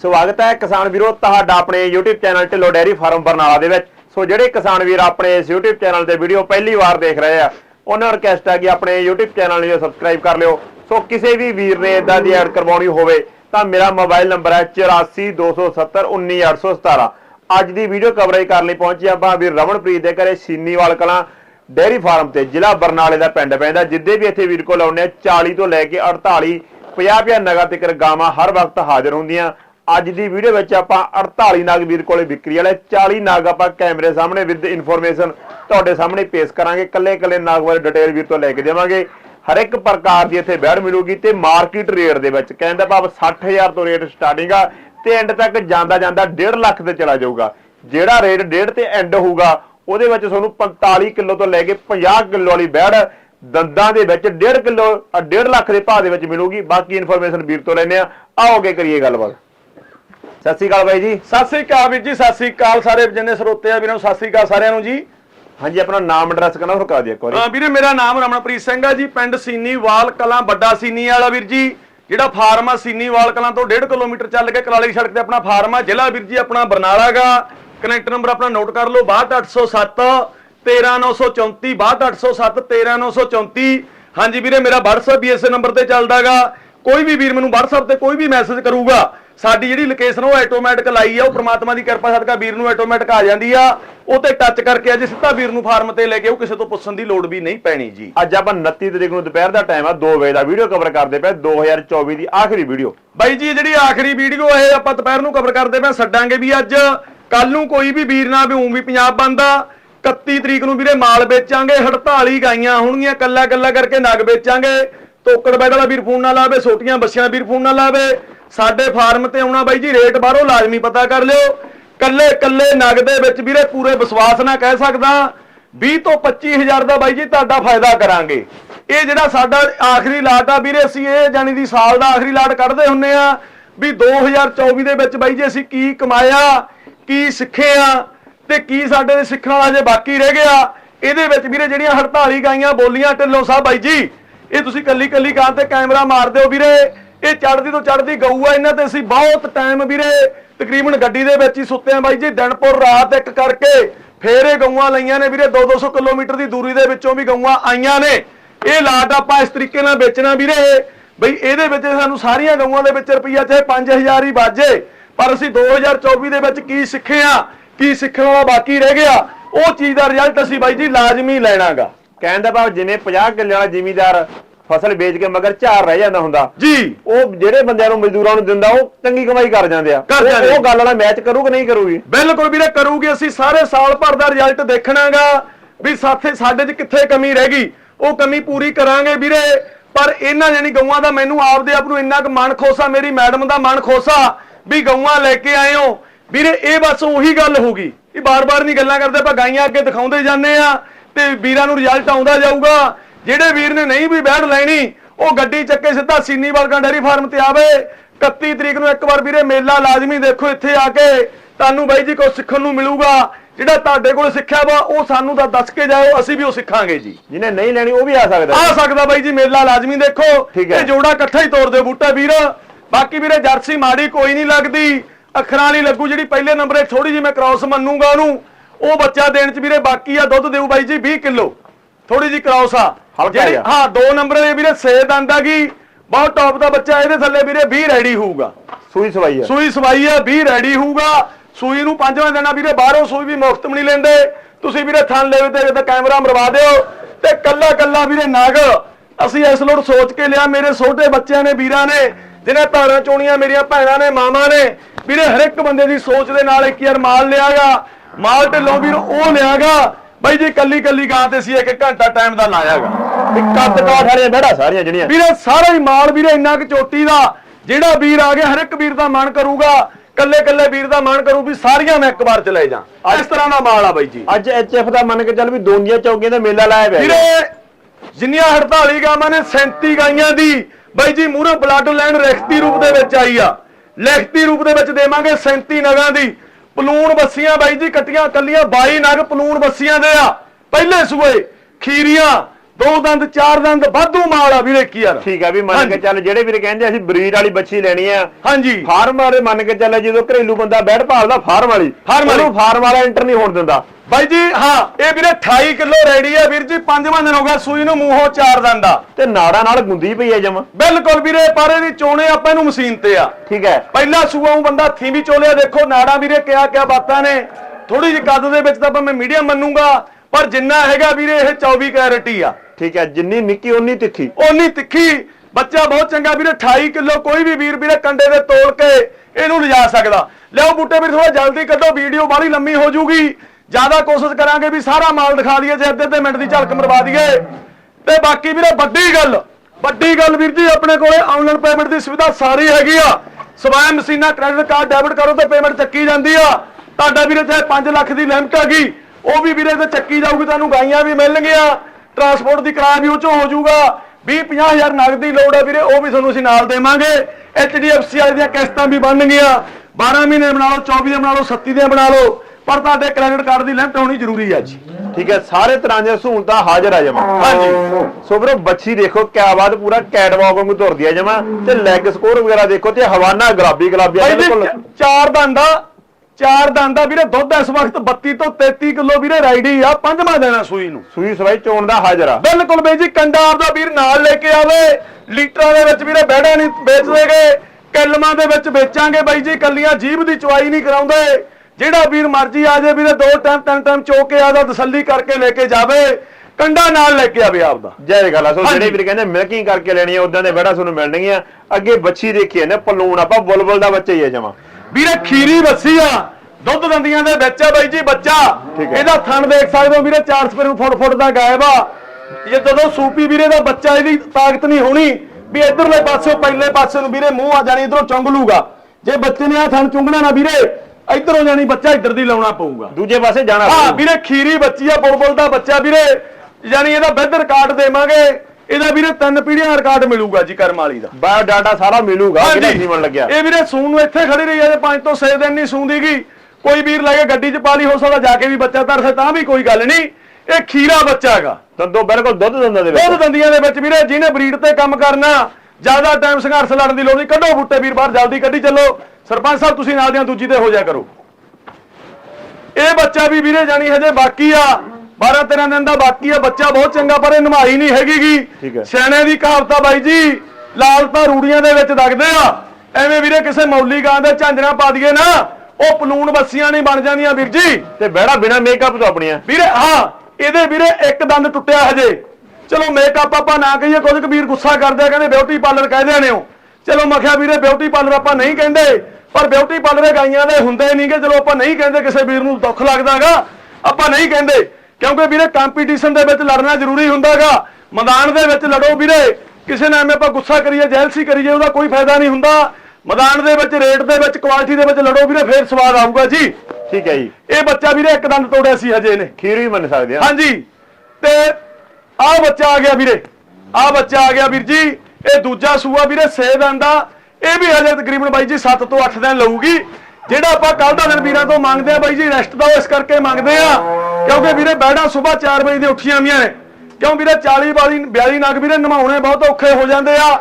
ਸਵਾਗਤ ਹੈ ਕਿਸਾਨ ਵੀਰੋ, ਤੁਹਾਡਾ ਆਪਣੇ YouTube channel Dhillon dairy farm Barnala ਦੇ ਵਿੱਚ। ਸੋ ਜਿਹੜੇ ਕਿਸਾਨ ਵੀਰ ਆਪਣੇ ਇਸ YouTube ਚੈਨਲ ਤੇ ਵੀਡੀਓ ਪਹਿਲੀ ਵਾਰ ਦੇਖ ਰਹੇ ਆ, ਉਹਨਾਂ ਨੂੰ ਰਿਕਵੈਸਟ ਹੈ ਕਿ ਆਪਣੇ YouTube ਚੈਨਲ ਨੂੰ ਸਬਸਕ੍ਰਾਈਬ ਕਰ ਲਿਓ। ਸੋ ਕਿਸੇ ਵੀ ਵੀਰ ਨੇ ਇਦਾਂ ਦੀ ਐਡ ਕਰਵਾਉਣੀ ਹੋਵੇ, ਤਾਂ ਮੇਰਾ ਮੋਬਾਈਲ ਨੰਬਰ ਹੈ 8427191817 ਅੱਜ ਦੀ ਵੀਡੀਓ ਕਵਰੇਜ ਕਰਨ ਲਈ ਪਹੁੰਚੇ ਆਪਾਂ ਵੀਰ ਰਮਨਪ੍ਰੀਤ ਦੇ ਘਰੇ, ਸੀਨੀਵਾਲ ਕਲਾਂ ਡੇਅਰੀ ਫਾਰਮ ਤੇ, ਜ਼ਿਲ੍ਹਾ ਬਰਨਾਲੇ ਦਾ ਪਿੰਡ ਪੈਂਦਾ ਜਿੱਦੇ ਵੀ ਇੱਥੇ ਵੀਰ ਕੋਲ ਆਉਂਦੇ ਆ 40 ਤੋਂ ਲੈ ਕੇ 48 50 50 ਨਗਾਂ ਤੱਕ ਗਾਵਾਂ ਹਰ ਵਕਤ ਹਾਜ਼ਰ ਹੁੰਦੀਆਂ। ਅੱਜ ਦੀ ਵੀਡੀਓ ਵਿੱਚ ਆਪਾਂ 48 ਨਾਗ ਵੀਰ ਕੋਲੇ ਵਿਕਰੀ ਵਾਲੇ 40 ਨਾਗ ਆਪਾਂ ਕੈਮਰੇ ਸਾਹਮਣੇ ਵਿਦ ਇਨਫੋਰਮੇਸ਼ਨ ਤੁਹਾਡੇ ਸਾਹਮਣੇ ਪੇਸ਼ ਕਰਾਂਗੇ। ਕੱਲੇ ਕੱਲੇ ਨਾਗ ਬਾਰੇ ਡਿਟੇਲ ਵੀਰ ਤੋਂ ਲੈ ਕੇ ਦੇਵਾਂਗੇ। ਹਰ ਇੱਕ ਪ੍ਰਕਾਰ ਦੀ ਇੱਥੇ ਬੈੜ ਮਿਲੂਗੀ ਤੇ ਮਾਰਕੀਟ ਰੇਟ ਦੇ ਵਿੱਚ ਕਹਿੰਦਾ ਭਾਵ 60000 ਤੋਂ ਰੇਟ ਸਟਾਰਟਿੰਗ ਆ ਤੇ ਐਂਡ ਤੱਕ ਜਾਂਦਾ ਜਾਂਦਾ 1.5 ਲੱਖ ਤੇ ਚਲਾ ਜਾਊਗਾ। ਜਿਹੜਾ ਰੇਟ 1.5 ਤੇ ਐਂਡ ਹੋਊਗਾ, ਉਹਦੇ ਵਿੱਚ ਤੁਹਾਨੂੰ 45 ਕਿਲੋ ਤੋਂ ਲੈ ਕੇ 50 ਕਿਲੋ ਵਾਲੀ ਬੈੜ ਦੰਦਾਂ ਦੇ ਵਿੱਚ 1.5 ਕਿਲੋ 1.5 ਲੱਖ ਦੇ ਭਾਅ ਦੇ ਵਿੱਚ ਮਿਲੂਗੀ। ਬਾਕੀ ਇਨਫੋਰਮੇਸ਼ਨ ਵੀਰ ਤੋਂ ਲੈਣੇ ਆ ਆਓਗੇ ਕਰੀਏ ਗੱਲਬਾਤ। ਸਤਿ ਸ਼੍ਰੀ ਅਕਾਲ ਬਾਈ ਜੀ। ਸਤਿ ਸ੍ਰੀ ਅਕਾਲ ਵੀਰ ਜੀ ਸਤਿ ਸ੍ਰੀ ਅਕਾਲ ਸਾਰੇ ਜਿੰਨੇ ਸਰੋਤੇ ਆ ਵੀਰਾਂ ਨੂੰ ਸਤਿ ਸ੍ਰੀ ਅਕਾਲ ਸਾਰਿਆਂ ਨੂੰ ਜੀ। ਹਾਂਜੀ ਆਪਣਾ ਨਾਮ ਐਡਰੈਸ ਕਰਨਾ ਫਿਰ ਕਰਾ ਦਿਓ ਇੱਕ ਵਾਰੀ। ਅਹ ਵੀਰੇ ਮੇਰਾ ਨਾਮ ਰਮਨਪ੍ਰੀਤ ਸਿੰਘ ਆ ਜੀ ਪਿੰਡ ਸੀਨੀਵਾਲ ਕਲਾਂ ਵੱਡਾ ਸੀਨੀ ਵਾਲਾ ਵੀਰ ਜੀ। ਜਿਹੜਾ ਫਾਰਮ ਆ ਸੀਨੀਵਾਲ ਕਲਾਂ ਤੋਂ 1.5 ਕਿਲੋਮੀਟਰ ਚੱਲ ਕੇ ਕਲਾਲੀ ਸੜਕ ਤੇ ਆਪਣਾ ਫਾਰਮ ਆ ਜ਼ਿਲ੍ਹਾ ਵੀਰ ਜੀ ਆਪਣਾ ਬਰਨਾਲਾ ਗਾ ਕਨੈਕਟ ਨੰਬਰ ਆਪਣਾ ਨੋਟ ਕਰ ਲਓ 62807 13934 62807 13934 ਹਾਂਜੀ ਵੀਰੇ ਮੇਰਾ WhatsApp ਵੀ ਇਸੇ ਨੰਬਰ ਤੇ ਚੱਲਦਾਗਾ। ਕੋਈ ਵੀ ਵੀਰ ਮੈਨੂੰ WhatsApp ਤੇ ਕੋਈ ਵੀ ਮੈਸੇਜ ਕਰੂਗਾ ਸਾਡੀ ਜਿਹੜੀ ਲੋਕੇਸ਼ਨ ਉਹ ਆਟੋਮੈਟਿਕ ਲਾਈ ਆ ਉਹ ਪ੍ਰਮਾਤਮਾ ਦੀ ਕਿਰਪਾ ਸਦਕਾ ਵੀਰ ਨੂੰ ਆਟੋਮੈਟਿਕ ਆ ਜਾਂਦੀ ਆ। ਉਹ ਤੇ ਟੱਚ ਕਰਕੇ ਅੱਜ ਸਿੱਧਾ ਵੀਰ ਨੂੰ ਫਾਰਮ ਤੇ ਲੈ ਕੇ ਉਹ ਕਿਸੇ ਤੋਂ ਪੁੱਛਣ ਦੀ ਲੋੜ ਵੀ ਨਹੀਂ ਪੈਣੀ ਜੀ। ਅੱਜ ਆਪਾਂ 29 ਤਰੀਕ ਨੂੰ ਦੁਪਹਿਰ ਦਾ ਟਾਈਮ ਆ 2 ਵਜੇ ਦਾ ਵੀਡੀਓ ਕਵਰ ਕਰਦੇ ਪਏ 2024 ਦੀ ਆਖਰੀ ਵੀਡੀਓ ਬਾਈ ਜੀ ਜਿਹੜੀ ਆਖਰੀ ਵੀਡੀਓ ਇਹ ਆਪਾਂ ਦੁਪਹਿਰ ਨੂੰ ਕਵਰ ਕਰਦੇ ਪਏ ਛੱਡਾਂਗੇ ਵੀ ਅੱਜ। ਕੱਲ ਨੂੰ ਕੋਈ ਵੀ ਵੀਰ ਨਾ ਵੀ ਵੀ ਪੰਜਾਬ ਬੰਦਾ 31 ਤਰੀਕ ਨੂੰ ਵੀਰੇ ਮਾਲ ਵੇਚਾਂਗੇ 48 ਗਾਈਆਂ ਹੋਣਗੀਆਂ ਕੱਲਾ ਕੱਲਾ ਕਰਕੇ ਨਗ ਵੇਚਾਂਗੇ। ਤੋਕੜ ਬੈਡ ਵਾਲਾ ਵੀਰ ਫੋਨ ਨਾ ਲਾਵੇ ਛੋਟੀਆਂ ਬੱਸੀਆਂ ਵੀਰ ਫੋਨ ਨਾ ਲਾਵੇ। ਸਾਡੇ ਫਾਰਮ ਤੇ ਆਉਣਾ ਬਾਈ ਜੀ, ਰੇਟ ਬਾਹਰੋਂ ਲਾਜ਼ਮੀ ਪਤਾ ਕਰ ਲਿਓ। ਕੱਲੇ ਕੱਲੇ ਨਗ ਦੇ ਵਿੱਚ ਵੀਰੇ ਪੂਰੇ ਵਿਸ਼ਵਾਸ ਨਾਲ ਕਹਿ ਸਕਦਾ 20 ਤੋਂ 25000 ਦਾ ਬਾਈ ਜੀ ਤੁਹਾਡਾ ਫਾਇਦਾ ਕਰਾਂਗੇ। ਇਹ ਜਿਹੜਾ ਸਾਡਾ ਆਖਰੀ ਲਾਟ ਆ ਵੀਰੇ, ਅਸੀਂ ਇਹ ਜਾਨੀ ਦੀ ਸਾਲ ਦਾ ਆਖਰੀ ਲਾਟ ਕੱਢਦੇ ਹੁੰਨੇ ਆ ਵੀ 2024 ਦੇ ਵਿੱਚ ਬਾਈ ਜੀ ਅਸੀਂ ਕੀ ਕਮਾਇਆ, ਕੀ ਸਿੱਖਿਆ ਤੇ ਕੀ ਸਾਡੇ ਦੇ ਸਿੱਖਣ ਵਾਲਾ ਜੇ ਬਾਕੀ ਰਹਿ ਗਿਆ। ਇਹਦੇ ਵਿੱਚ ਵੀਰੇ ਜਿਹੜੀਆਂ 48 ਗਾਈਆਂ, ਬੋਲੀਆਂ, ਢਿੱਲੋਂ ਸਾਹਿਬ ਬਾਈ ਜੀ, ਇਹ ਤੁਸੀਂ ਕੱਲੀ ਕੱਲੀ ਗਾਂ ਤੇ ਕੈਮਰਾ ਮਾਰ ਦਿਓ ਵੀਰੇ। ਇਹ ਚੜਦੀ ਤੋਂ ਚੜਦੀ ਗਊ ਆ, ਇਹਨਾਂ ਤੇ ਅਸੀਂ ਬਹੁਤ ਟਾਈਮ ਵੀਰੇ, ਤਕਰੀਬਨ ਗੱਡੀ ਦੇ ਵਿੱਚ ਹੀ ਸੁੱਤੇ ਆ ਬਾਈ ਜੀ ਦਿਨਪੁਰ ਰਾਤ ਇੱਕ ਕਰਕੇ ਫੇਰ ਇਹ ਗਊਆਂ ਲਈਆਂ ਨੇ ਵੀਰੇ 2-200 ਕਿਲੋਮੀਟਰ ਦੀ ਦੂਰੀ ਦੇ ਵਿੱਚੋਂ ਵੀ ਗਊਆਂ ਆਈਆਂ ਨੇ। ਇਹ ਲਾਟ ਆਪਾਂ ਇਸ ਤਰੀਕੇ ਨਾਲ ਵੇਚਣਾ ਵੀਰੇ, ਬਈ ਇਹਦੇ ਵਿੱਚ ਸਾਨੂੰ ਸਾਰੀਆਂ ਗਊਆਂ ਦੇ ਵਿੱਚ ਰੁਪਈਆ ਚਾਹੇ 5000 ਹੀ ਬਾਜੇ ਪਰ ਅਸੀਂ 2024 ਦੇ ਵਿੱਚ ਕੀ ਸਿੱਖਿਆ ਕੀ ਸਿੱਖਣ ਵਾਲਾ ਬਾਕੀ ਰਹਿ ਗਿਆ, ਉਹ ਚੀਜ਼ ਦਾ ਰਿਜ਼ਲਟ ਅਸੀਂ ਬਾਈ ਜੀ ਲਾਜ਼ਮੀ ਲੈਣਾਗਾ। ਕਹਿਣ ਦਾ ਭਾਵ ਜਿਵੇਂ 50 ਕਿੱਲੇ ਵਾਲਾ ਜ਼ਿਮੀਦਾਰ ਫਸਲ ਵੇਚ ਕੇ ਮਗਰ ਝਾਰ ਰਹਿ ਜਾਂਦਾ ਹੁੰਦਾ। ਜੀ। ਉਹ ਜਿਹੜੇ ਬੰਦਿਆਂ ਨੂੰ ਮਜ਼ਦੂਰਾਂ ਨੂੰ ਦਿੰਦਾ ਉਹ ਚੰਗੀ ਕਮਾਈ ਕਰ ਜਾਂਦੇ ਆ। ਕਰ ਉਹ- ਜਾਂਦੇ। ਉਹ ਗੱਲ ਵਾਲਾ ਮੈਚ ਕਰੂ ਕਿ ਨਹੀਂ ਕਰੂਗੀ? ਬਿਲਕੁਲ ਵੀਰੇ ਕਰੂਗੇ ਅਸੀਂ ਸਾਰੇ ਸਾਲ ਭਰ ਦਾ ਰਿਜ਼ਲਟ ਦੇਖਣਾਗਾ ਵੀ ਸਾਥੇ ਸਾਡੇ 'ਚ ਕਿੱਥੇ ਕਮੀ ਰਹਿ ਗਈ। ਉਹ ਕਮੀ ਪੂਰੀ ਕਰਾਂਗੇ ਵੀਰੇ। ਪਰ ਇਹਨਾਂ ਜਾਨੀ ਗਊਆਂ ਦਾ ਮੈਨੂੰ ਆਪਦੇ ਆਪ ਨੂੰ ਇੰਨਾ ਕੁ ਮਨ ਖੋਸਾ ਮੇਰੀ ਮੈਡਮ ਦਾ ਮਨ ਖੋਸਾ ਵੀ ਗਊਆਂ ਲੈ ਕੇ ਆਏ ਹੋ। ਵੀਰੇ ਇਹ ਬਸ ਉਹੀ ਗੱਲ ਹੋਗੀ ਇਹ ਬਾਰ-ਬਾਰ ਨਹੀਂ ਗੱਲਾਂ ਕਰਦੇ ਆਪਾਂ ਗਾਈਆਂ ਅੱਗੇ ਦਿਖਾਉਂਦੇ ਜਾਂਦੇ ਆ ਤੇ ਵੀਰਾਂ ਨੂੰ ਰਿਜ਼ਲਟ ਆਉਂਦਾ ਜਾਊਗਾ। ਜਿਹੜੇ ਵੀਰ ਨੇ ਨਹੀਂ ਵੀ ਬੈਠ ਲੈਣੀ ਉਹ ਗੱਡੀ ਚੱਕੇ ਸਿੱਧਾ ਸੀਨੀ ਵਰਗਾ ਡੈਰੀ ਫਾਰਮ ਤੇ ਆਵੇ। 31 ਤਰੀਕ ਨੂੰ ਇੱਕ ਵਾਰ ਵੀਰੇ ਮੇਲਾ ਲਾਜ਼ਮੀ ਦੇਖੋ ਇੱਥੇ ਆ ਕੇ। ਤੁਹਾਨੂੰ ਬਾਈ ਜੀ ਕੁਝ ਸਿੱਖਣ ਨੂੰ ਮਿਲੂਗਾ। ਜਿਹੜਾ ਤੁਹਾਡੇ ਕੋਲ ਸਿੱਖਿਆ ਵਾ ਉਹ ਸਾਨੂੰ ਤਾਂ ਦੱਸ ਕੇ ਜਾਓ ਅਸੀਂ ਵੀ ਉਹ ਸਿੱਖਾਂਗੇ ਜੀ। ਜਿਹਨੇ ਨਹੀਂ ਲੈਣੀ ਉਹ ਵੀ ਆ ਸਕਦਾ ਆ ਸਕਦਾ ਬਾਈ ਜੀ ਮੇਲਾ ਲਾਜ਼ਮੀ ਦੇਖੋ। ਇਹ ਜੋੜਾ ਇਕੱਠਾ ਹੀ ਤੋੜ ਦਿਓ ਬੂਟਾ ਵੀਰ। ਬਾਕੀ ਵੀਰੇ ਜਰਸੀ ਮਾੜੀ ਕੋਈ ਨਹੀਂ ਲੱਗਦੀ। ਅੱਖਰਾਂ ਵਾਲੀ ਲੱਗੂ ਜਿਹੜੀ ਪਹਿਲੇ ਨੰਬਰੇ ਥੋੜੀ ਜਿਹੀ ਮੈਂ ਕ੍ਰਾਸ ਮੰਨੂਗਾ ਉਹਨੂੰ। ਉਹ ਬੱਚਾ ਦੇਣ ਚ ਵੀਰੇ ਬਾਕੀ ਆ ਦੁੱਧ ਦੇਊ ਬਾਈ ਜੀ 20 ਕਿਲੋ। ਥੋੜੀ ਜਿਹੀ ਕ੍ਰਾਸ ਆ। ਹਲਕਾ ਜਿਹੜੀ- ਜਿਹਾ। ਹਾਂ ਦੋ ਨੰਬਰ ਦੇ ਵੀਰੇ ਸੇ ਦੰਦ ਆ ਗਈ ਬਹੁਤ ਟੌਪ ਦਾ ਬੱਚਾ ਇਹਦੇ ਥੱਲੇ ਵੀਰੇ 20 ਰੈਡੀ ਹੋਊਗਾ। ਸੂਈ ਸਵਾਈ ਆ। ਸੂਈ ਸਵਾਈ ਹੈ 20 ਰੈਡੀ ਹੋਊਗਾ। ਸੂਈ ਨੂੰ ਪੰਜਵਾਂ ਦੇਣਾ ਵੀਰੇ ਬਾਹਰੋਂ ਸੂਈ ਵੀ ਮੁਫਤ ਨਹੀਂ ਲੈਂਦੇ। ਤੁਸੀਂ ਵੀਰੇ ਥਣ ਲੈਵੇ ਤੇ ਤੇ ਕੈਮਰਾ ਮਰਵਾ ਦਿਓ। ਤੇ ਕੱਲਾ ਕੱਲਾ ਵੀਰੇ ਨਗ ਅਸੀਂ ਇਸ ਲੋੜ ਸੋਚ ਕੇ ਲਿਆ। ਮੇਰੇ ਛੋਟੇ ਬੱਚਿਆਂ ਨੇ ਵੀਰਾਂ ਨੇ ਜਿਹਨੇ ਭੈਣਾਂ ਚੋਣੀਆਂ ਮੇਰੀਆਂ ਭੈਣਾਂ ਨੇ ਮਾਵਾਂ ਨੇ ਵੀਰੇ ਹਰ ਇੱਕ ਬੰਦੇ ਦੀ ਸੋਚ ਦੇ ਨਾਲ ਇੱਕ ਯਾਰ ਮਾਲ ਲਿਆਗਾ। ਮਾਲ ਢਿੱਲੋਂ ਵੀਰ ਉਹ ਲਿਆਗਾ। ਬਾਈ ਜੀ ਕੱਲੀ ਕੱਲੀ ਗਾਂ ਤੇ ਸੀ ਇੱਕ ਘੰਟਾ ਟਾਈਮ ਦਾ ਲਾਇਆਗਾ। ਵੀ ਕੱਦ ਕਾਠ ਵਾਲੀਆਂ ਬਹਿੜਾ ਸਾਰੀਆਂ ਜਿਹੜੀਆਂ। ਵੀਰੇ ਸਾਰਾ ਹੀ ਮਾਲ ਵੀਰੇ ਇੰਨਾ ਕਿ ਚੋਟੀ ਦਾ ਜਿਹੜਾ ਵੀਰ ਆ ਗਿਆ ਹਰ ਇੱਕ ਵੀਰ ਦਾ ਮਨ ਕਰੂਗਾ। ਕੱਲੇ ਕੱਲੇ ਵੀਰ ਦਾ ਮਨ ਕਰੂ ਵੀ ਸਾਰੀਆਂ ਮੈਂ ਇੱਕ ਵਾਰ ਚ ਲੈ ਜਾ। ਇਸ ਤਰ੍ਹਾਂ ਦਾ ਮਾਲ ਆ ਬਾਈ ਜੀ। ਅੱਜ ਐਚਐਫ ਦਾ ਮੰਨ ਕੇ ਚੱਲ ਵੀ ਦੋਨੀਆਂ ਚੌਕੀਆਂ ਦਾ ਮੇਲਾ ਲਾਇਆ ਪਿਆ ਵੀਰੇ ਜਿੰਨੀਆਂ 48 ਗਾਵਾਂ ਨੇ 37 ਗਾਈਆਂ ਦੀ ਬਾਈ ਜੀ ਮੂਹਰੋਂ ਬਲੱਡ ਲਾਈਨ ਲਿਖਤੀ ਰੂਪ ਦੇ ਵਿੱਚ ਆਈ ਆ। ਲਿਖਤੀ ਰੂਪ ਦੇ ਵਿੱਚ ਦੇਵਾਂਗੇ 37 ਨਗਾਂ ਦੀ। ਪਲੂਣ ਬੱਸੀਆਂ ਬਾਈ ਜੀ ਕੱਟੀਆਂ ਕੱਲੀਆਂ 22 ਨਗ ਪਲੂਣ ਬੱਸੀਆਂ ਦੇ ਆ। ਪਹਿਲੇ ਸੂਏ ਖੀਰੀਆਂ ਦੋ ਦੰਦ ਚਾਰ ਦੰਦ ਵਾਧੂ ਮਾਲ ਆ ਵੀਰੇ ਕੀ ਯਾਰ ਠੀਕ ਹੈ ਵੀ ਮੰਨ ਕੇ। ਚੱਲ ਜਿਹੜੇ ਵੀਰ ਕਹਿੰਦੇ ਅਸੀਂ ਬਰੀਡ ਵਾਲੀ ਬੱਚੀ ਲੈਣੀ ਆ। ਹਾਂਜੀ। ਫਾਰਮ ਵਾਲੇ ਮੰਨ ਕੇ ਚੱਲੇ ਜਦੋਂ ਘਰੇਲੂ ਬੰਦਾ ਬੈਠ ਭਾਲਦਾ ਫਾਰਮ ਵਾਲੀ ਫਾਰਮ ਵਾਲੀ। ਫਾਰਮ ਵਾਲਾ ਐਂਟਰ ਨਹੀਂ ਹੋਣ ਦਿੰਦਾ। ਬਾਈ ਜੀ ਹਾਂ ਇਹ ਵੀਰੇ 28 ਕਿਲੋ ਰੈਡੀ ਆ ਵੀਰ ਜੀ ਪੰਜਵਾਂ ਦਿਨ ਹੋ ਗਿਆ ਸੂਈ ਨੂੰ ਮੂੰਹੋਂ ਚਾਰ ਦੰਦ ਆ ਤੇ ਨਾੜਾ ਨਾਲ ਗੁੰਦੀ ਪਈ ਹੈ ਜਮ। ਬਿਲਕੁਲ ਵੀਰੇ ਪਰ ਇਹਦੀ ਚੋਣੇ ਆਪਾਂ ਇਹਨੂੰ ਮਸ਼ੀਨ ਤੇ ਆ। ਠੀਕ ਹੈ। ਪਹਿਲਾ ਸੂਆ ਉਹ ਬੰਦਾ ਥੀ ਵੀ ਚੋਲਿਆ ਦੇਖੋ ਨਾੜਾ ਵੀਰੇ ਕਿਆ ਕਿਆ ਬਾਤਾਂ ਨੇ। ਥੋੜੀ ਜਿਹੀ ਕੱਦ ਦੇ ਵਿੱਚ ਤਾਂ ਆਪਾਂ ਮੈਂ ਮੀਡੀਅਮ ਮੰਨੂਗਾ ਪਰ ਜਿੰਨਾ ਹੈਗਾ ਵੀਰੇ ਇਹ 24 ਕੈਰੇਟੀ ਆ। ਠੀਕ ਹੈ ਜਿੰਨੀ ਨਿੱਕੀ ਉਨੀ ਤਿੱਖੀ। ਓਨੀ ਤਿੱਖੀ ਬੱਚਾ ਬਹੁਤ ਚੰਗਾ ਵੀਰੇ 28 ਕਿਲੋ ਕੋਈ ਵੀ ਵੀਰ ਵੀਰੇ ਕੰਡੇ ਦੇ ਤੋਲ ਕੇ ਇਹਨੂੰ ਲਿਜਾ ਸਕਦਾ। ਲਿਆਓ ਬੂਟੇ ਵੀਰ ਥੋੜਾ ਜਲਦੀ ਕੱਢੋ ਵੀਡੀਓ ਬਾਹਲੀ ਲੰਮੀ ਹੋ ਜੂਗੀ। ਜ਼ਿਆਦਾ ਕੋਸ਼ਿਸ਼ ਕਰਾਂਗੇ ਵੀ ਸਾਰਾ ਮਾਲ ਦਿਖਾ ਦਈਏ, ਜੇ ਅੱਧੇ ਅੱਧੇ ਮਿੰਟ ਦੀ ਝਲਕ ਮਰਵਾ ਦਈਏ। ਤੇ ਬਾਕੀ ਵੀਰੇ, ਵੱਡੀ ਗੱਲ ਵੱਡੀ ਗੱਲ ਵੀਰ ਜੀ, ਆਪਣੇ ਕੋਲੇ ਆਨਲਾਈਨ ਪੇਮੈਂਟ ਦੀ ਸੁਵਿਧਾ ਸਾਰੀ ਹੈਗੀ ਆ। ਸਵਾਇ ਮਸ਼ੀਨਾਂ ਕ੍ਰੈਡਿਟ ਕਾਰਡ ਡੈਬਿਟ ਕਰੋ ਤੇ ਪੇਮੈਂਟ ਚੱਕੀ ਜਾਂਦੀ ਆ। ਤੁਹਾਡਾ ਵੀਰੇ ਚਾਹੇ 5 ਲੱਖ ਦੀ ਲਿਮਟ ਹੈਗੀ ਉਹ ਵੀ ਵੀਰੇ ਤੇ ਚੱਕੀ ਜਾਊਗੀ, ਤੁਹਾਨੂੰ ਗਾਈਆਂ ਵੀ ਮਿਲਣਗੀਆਂ। ਟਰਾਂਸਪੋਰਟ ਦੀ ਕਿਰਾਇਆ ਵੀ ਉਹ ਚੋਂ ਹੋ ਜਾਊਗਾ। 20 ਹਜ਼ਾਰ ਨਗਦ ਦੀ ਲੋੜ ਹੈ ਵੀਰੇ, ਉਹ ਵੀ ਤੁਹਾਨੂੰ ਅਸੀਂ ਨਾਲ ਦੇਵਾਂਗੇ। HDFC ਵਾਲੀ ਦੀਆਂ ਕਿਸ਼ਤਾਂ ਵੀ ਬਣਨਗੀਆਂ। 12 ਮਹੀਨੇ ਬਣਾ ਲਓ 24 ਦੇ ਬਣਾ ਲਓ 37 ਦੇ ਬਣਾ ਲਓ। ਪਰ ਤੁਹਾਡੇ ਕ੍ਰੈਡਿਟ ਕਾਰਡ ਦੀ ਲਿਮਟ ਹੋਣੀ ਜ਼ਰੂਰੀ ਹੈ ਜੀ। ਠੀਕ ਹੈ ਸਾਰੇ ਤਰ੍ਹਾਂ ਦੀਆਂ ਸਹੂਲਤਾਂ ਹਾਜ਼ਰ ਆ ਜਮਾ। ਹਾਂਜੀ। ਸੋ ਵੀਰੋ ਬੱਚੀ ਦੇਖੋ ਕਿਆ ਬਾਤ ਪੂਰਾ ਕੈਟਵਾਕ ਵਾਂਗੂ ਤੁਰਦੀ ਆ ਜਮਾ। ਤੇ ਲੈਗ ਸਕੋਰ ਵਗੈਰਾ ਦੇਖੋ ਤੇ ਹਵਾਨਾ ਗੁਲਾਬੀ ਗੁਲਾਬੀ ਬਿਲਕੁਲ। ਚਾਰ ਦੰਦਾ ਚਾਰ ਦੰਦਾ ਵੀਰੇ ਦੁੱਧ ਇਸ ਵਕਤ 32 ਤੋਂ 33 ਕਿਲੋ ਵੀਰੇ ਰਾਈਡੀ ਆ ਪੰਜਵਾਂ ਦੇਣਾ ਸੂਈ ਨੂੰ। ਸੂਈ ਸਵਾਈ ਚੋਣ ਦਾ ਹਾਜ਼ਰ ਆ। ਬਿਲਕੁਲ ਬਈ ਜੀ ਕੰਡਾ ਆਪਦਾ ਵੀਰ ਨਾਲ ਲੈ ਕੇ ਆਵੇ। ਲੀਟਰਾਂ ਦੇ ਵਿੱਚ ਵੀਰੇ ਬੈੜਾ ਨਹੀਂ ਵੇਚ ਦੇਗੇ ਕਿਲਮਾਂ ਦੇ ਵਿੱਚ ਵੇਚਾਂਗੇ ਬਾਈ ਜੀ ਕੱਲੀਆਂ ਜੀਭ ਦੀ ਚੁਆਈ ਨਹੀਂ ਕਰਾਉਂਦੇ। ਜਿਹੜਾ ਵੀਰ ਮਰਜ਼ੀ ਆ ਜਾਏ ਵੀਰੇ ਦੋ ਟਾਈਮ ਤਿੰਨ ਟਾਈਮ ਚੋ ਕੇ ਆਦਾ ਤਸੱਲੀ ਕਰਕੇ ਲੈ ਕੇ ਜਾਵੇ ਕੰਡਾ ਨਾਲ ਲੈ ਕੇ ਆਵੇ ਆਪਦਾ। ਜੈ ਗੱਲ ਆ ਸੋ। ਜਿਹੜੇ ਵੀਰ ਕਹਿੰਦੇ ਮਿਲਕਿੰਗ ਕਰਕੇ ਲੈਣੀ ਆ ਉਦਾਂ ਦੇ ਬੈੜਾ ਤੁਹਾਨੂੰ ਮਿਲਣਗੀਆਂ। ਅੱਗੇ ਬੱਚੀ ਦੇਖੀ ਨੇ ਪਲੂਣ ਆਪਾਂ ਬੁਲਬੁਲ ਦਾ ਬੱਚਾ ਹੀ ਆ ਜਮਾ। ਵੀਰੇ ਖੀਰੀ ਵੱਸੀ ਆ ਦੁੱਧ ਦੰਦੀਆਂ ਦੇ ਵਿੱਚ ਆ ਬਾਈ ਜੀ ਬੱਚਾ। ਇਹਦਾ ਥਣ ਦੇਖ ਸਕਦੇ ਹੋ ਵੀਰੇ 4 ਸਪਰੇ ਨੂੰ ਫੁੱਟ ਫੁੱਟ ਦਾ ਗਾਇਬ ਆ। ਇਹ ਜਦੋਂ ਸੂਪੀ ਵੀਰੇ ਦਾ ਬੱਚਾ ਇਹਦੀ ਤਾਕਤ ਨਹੀਂ ਹੋਣੀ ਵੀ ਇਧਰਲੇ ਪਾਸੇ ਪਹਿਲੇ ਪਾਸੇ ਨੂੰ ਵੀਰੇ ਮੂੰਹ ਆ ਜਾਣੀ ਇਧਰੋਂ ਚੁੰਗ ਲੂਗਾ। ਜੇ ਬੱਚੇ ਨੇ ਆ ਥਣ ਚੁੰਗਣਾ ਨਾ ਵੀਰੇ ਇਧਰੋਂ ਜਾਣੀ ਬੱਚਾ ਇੱਧਰ ਦੀ ਲਾਉਣਾ ਪਊਗਾ। ਦੂਜੇ ਪਾਸੇ ਜਾਣਾ ਹਾਂ। ਵੀਰੇ ਖੀਰੀ ਬੱਚੀ ਆ ਬੁਲਬੁਲ ਦਾ ਬੱਚਾ ਵੀਰੇ। ਯਾਨੀ ਇਹਦਾ ਬਿੱਧ ਰਿਕਾਰਡ ਦੇਵਾਂਗੇ। ਇਹਦਾ ਵੀਰੇ ਤਿੰਨ ਪੀੜ੍ਹੀਆਂ ਰਿਕਾਰਡ ਮਿਲੂਗਾ ਜੀ ਕਰਮ ਵਾਲੀ ਦਾ। ਬਾਇਓ ਡਾਟਾ ਸਾਰਾ ਮਿਲੂਗਾ ਜਿਹੜਾ ਸੀਮਨ ਲੱਗਿਆ? ਇਹ ਵੀਰੇ ਸੂਣ ਨੂੰ ਇੱਥੇ ਖੜੀ ਰਹੀ ਹੈ ਜੇ 5 ਤੋਂ 6 ਦਿਨ ਨਹੀਂ ਸੂੰਦੀਗੀ। ਕੋਈ ਵੀਰ ਲੈ ਕੇ ਗੱਡੀ 'ਚ ਪਾ ਲਈ ਹੋ ਸਕਦਾ ਜਾ ਕੇ ਵੀ ਬੱਚਾ ਧਰ ਤਾਂ ਵੀ ਕੋਈ ਗੱਲ ਨਹੀਂ। ਇਹ ਖੀਰਾ ਬੱਚਾ ਹੈਗਾ। ਤੰਦੋ ਬਿਲਕੁਲ ਦੁੱਧ ਦਿੰਦਾ ਦੇ ਦੁੱਧ ਵਿੱਚ ਦੰਦੀਆਂ ਦੇ ਵਿੱਚ ਵੀਰੇ ਜਿਹਨੇ ਬਰੀਡ ਤੇ ਕੰਮ ਕਰਨਾ ਜ਼ਿਆਦਾ ਟਾਈਮ ਸੰਘਰਸ਼ ਲੜਨ ਦੀ ਲੋੜ ਨਹੀਂ ਕੱਢੋ ਬੁੱਟੇ ਵੀਰ ਬਾਹਰ ਜਲਦੀ ਕੱਢੀ ਚੱਲੋ। ਸਰਪੰਚ ਸਾਹਿਬ ਤੁਸੀਂ ਨਾਲ ਦੀਆਂ ਦੂਜੀ ਤੇ ਹੋ ਜਾ ਕਰੋ। ਇਹ ਬੱਚਾ ਵੀ ਵੀਰੇ ਜਾਣੀ ਹਜੇ ਬਾਕੀ ਆ। 12 13 ਦਿਨ ਦਾ ਬਾਕੀ ਆ। ਬੱਚਾ ਬਹੁਤ ਚੰਗਾ ਪਰ ਇਹ ਨਮਾਈ ਨਹੀਂ ਹੈਗੀਗੀ। ਸਿਆਣੇ ਦੀ ਕਹਾਵਤ ਆ ਬਾਈ ਜੀ ਲਾਲ ਤਾਂ ਰੂੜੀਆਂ ਦੇ ਵਿੱਚ ਦਗਦੇ ਆ। ਐਵੇਂ ਵੀਰੇ ਕਿਸੇ ਮੌਲੀ ਗਾਂ ਦੇ ਝਾਂਜਰਾਂ ਪਾ ਦਈਏ ਨਾ ਉਹ ਪਲੂਣ ਬੱਸੀਆਂ ਨਹੀਂ ਬਣ ਜਾਂਦੀਆਂ ਵੀਰ ਜੀ। ਤੇ ਬੈੜਾ ਬਿਨਾ ਮੇਕਅਪ ਤੋਂ ਆਪਣੀਆਂ। ਵੀਰੇ ਹਾਂ ਇਹਦੇ ਵੀਰੇ ਇੱਕ ਦੰਦ ਟੁੱਟਿਆ ਹਜੇ। ਚਲੋ ਮੇਕਅਪ ਆਪਾਂ ਨਾ ਕਹੀਏ ਕੁਝ ਕਬੀਰ ਗੁੱਸਾ ਕਰਦੇ ਆ ਕਹਿੰਦੇ ਬਿਊਟੀ ਪਾਰਲਰ ਕਹਿੰਦੇ ਨੇ ਉਹ ਚਲੋ ਮੈਂ ਕਿਹਾ ਵੀਰੇ ਬਿਊਟੀ ਪਾਰਲਰ ਆਪਾਂ ਨਹੀਂ ਕਹਿੰਦੇ ਪਰ ਬਿਊਟੀ ਪਾਰਲਰ ਗਾਈਆਂ ਦੇ ਹੁੰਦੇ ਨਹੀਂਗੇ ਚਲੋ ਆਪਾਂ ਨਹੀਂ ਕਹਿੰਦੇ ਕਿਸੇ ਵੀਰ ਨੂੰ ਦੁੱਖ ਲੱਗਦਾਗਾ ਆਪਾਂ ਨਹੀਂ ਕਹਿੰਦੇ। ਕਿਉਂਕਿ ਵੀਰੇ ਕੰਪੀਟੀਸ਼ਨ ਦੇ ਵਿੱਚ ਲੜਨਾ ਜ਼ਰੂਰੀ ਹੁੰਦਾਗਾ ਮੈਦਾਨ ਦੇ ਵਿੱਚ ਲੜੋ ਵੀਰੇ ਕਿਸੇ ਨਾਲ ਐਵੇਂ ਆਪਾਂ ਗੁੱਸਾ ਕਰੀਏ ਜੈਲਸੀ ਕਰੀਏ ਉਹਦਾ ਕੋਈ ਫਾਇਦਾ ਨਹੀਂ ਹੁੰਦਾ। ਮੈਦਾਨ ਦੇ ਵਿੱਚ ਰੇਟ ਦੇ ਵਿੱਚ ਕੁਆਲਿਟੀ ਦੇ ਵਿੱਚ ਲੜੋ ਵੀਰੇ ਫੇਰ ਸਵਾਦ ਆਊਗਾ ਜੀ। ਠੀਕ ਹੈ ਜੀ। ਇਹ ਬੱਚਾ ਵੀਰੇ ਇੱਕ ਦੰਦ ਤੋੜਿਆ ਸੀ ਹਜੇ ਨੇ ਖੀਰ ਵੀ ਮੰਨ ਸਕਦੇ ਆ। ਹਾਂਜੀ। ਤੇ ਆ ਬੱਚਾ ਆ ਗਿਆ ਵੀਰੇ। ਆ ਬੱਚਾ ਆ ਗਿਆ ਵੀਰ ਜੀ। ਇਹ ਦੂਜਾ ਸੂਆ ਵੀਰੇ ਸੇਦਾਂ ਦਾ। ਇਹ ਵੀ ਹਜੇ ਤਕਰੀਬਨ ਬਾਈ ਜੀ 7 ਤੋਂ 8 ਦਿਨ ਲਊਗੀ। ਜਿਹੜਾ ਆਪਾਂ ਕੱਲ ਦਾ ਦਿਨ ਵੀਰਾਂ ਤੋਂ ਮੰਗਦੇ ਆ ਬਾਈ ਜੀ ਰੈਸਟ ਦਾ ਇਸ ਕਰਕੇ ਮੰਗਦੇ ਆ। ਕਿਉਂਕਿ ਵੀਰੇ ਬੈੜਾ ਸਵੇਰ 4 ਵਜੇ ਦੇ ਉੱਠੀਆਂ ਆਮੀਆਂ ਨੇ। ਕਿਉਂ ਵੀਰੇ 40 ਵਾਲੀ 42 ਨਗ ਵੀਰੇ ਨਮਾਉਣੇ ਬਹੁਤ ਔਖੇ ਹੋ ਜਾਂਦੇ ਆ।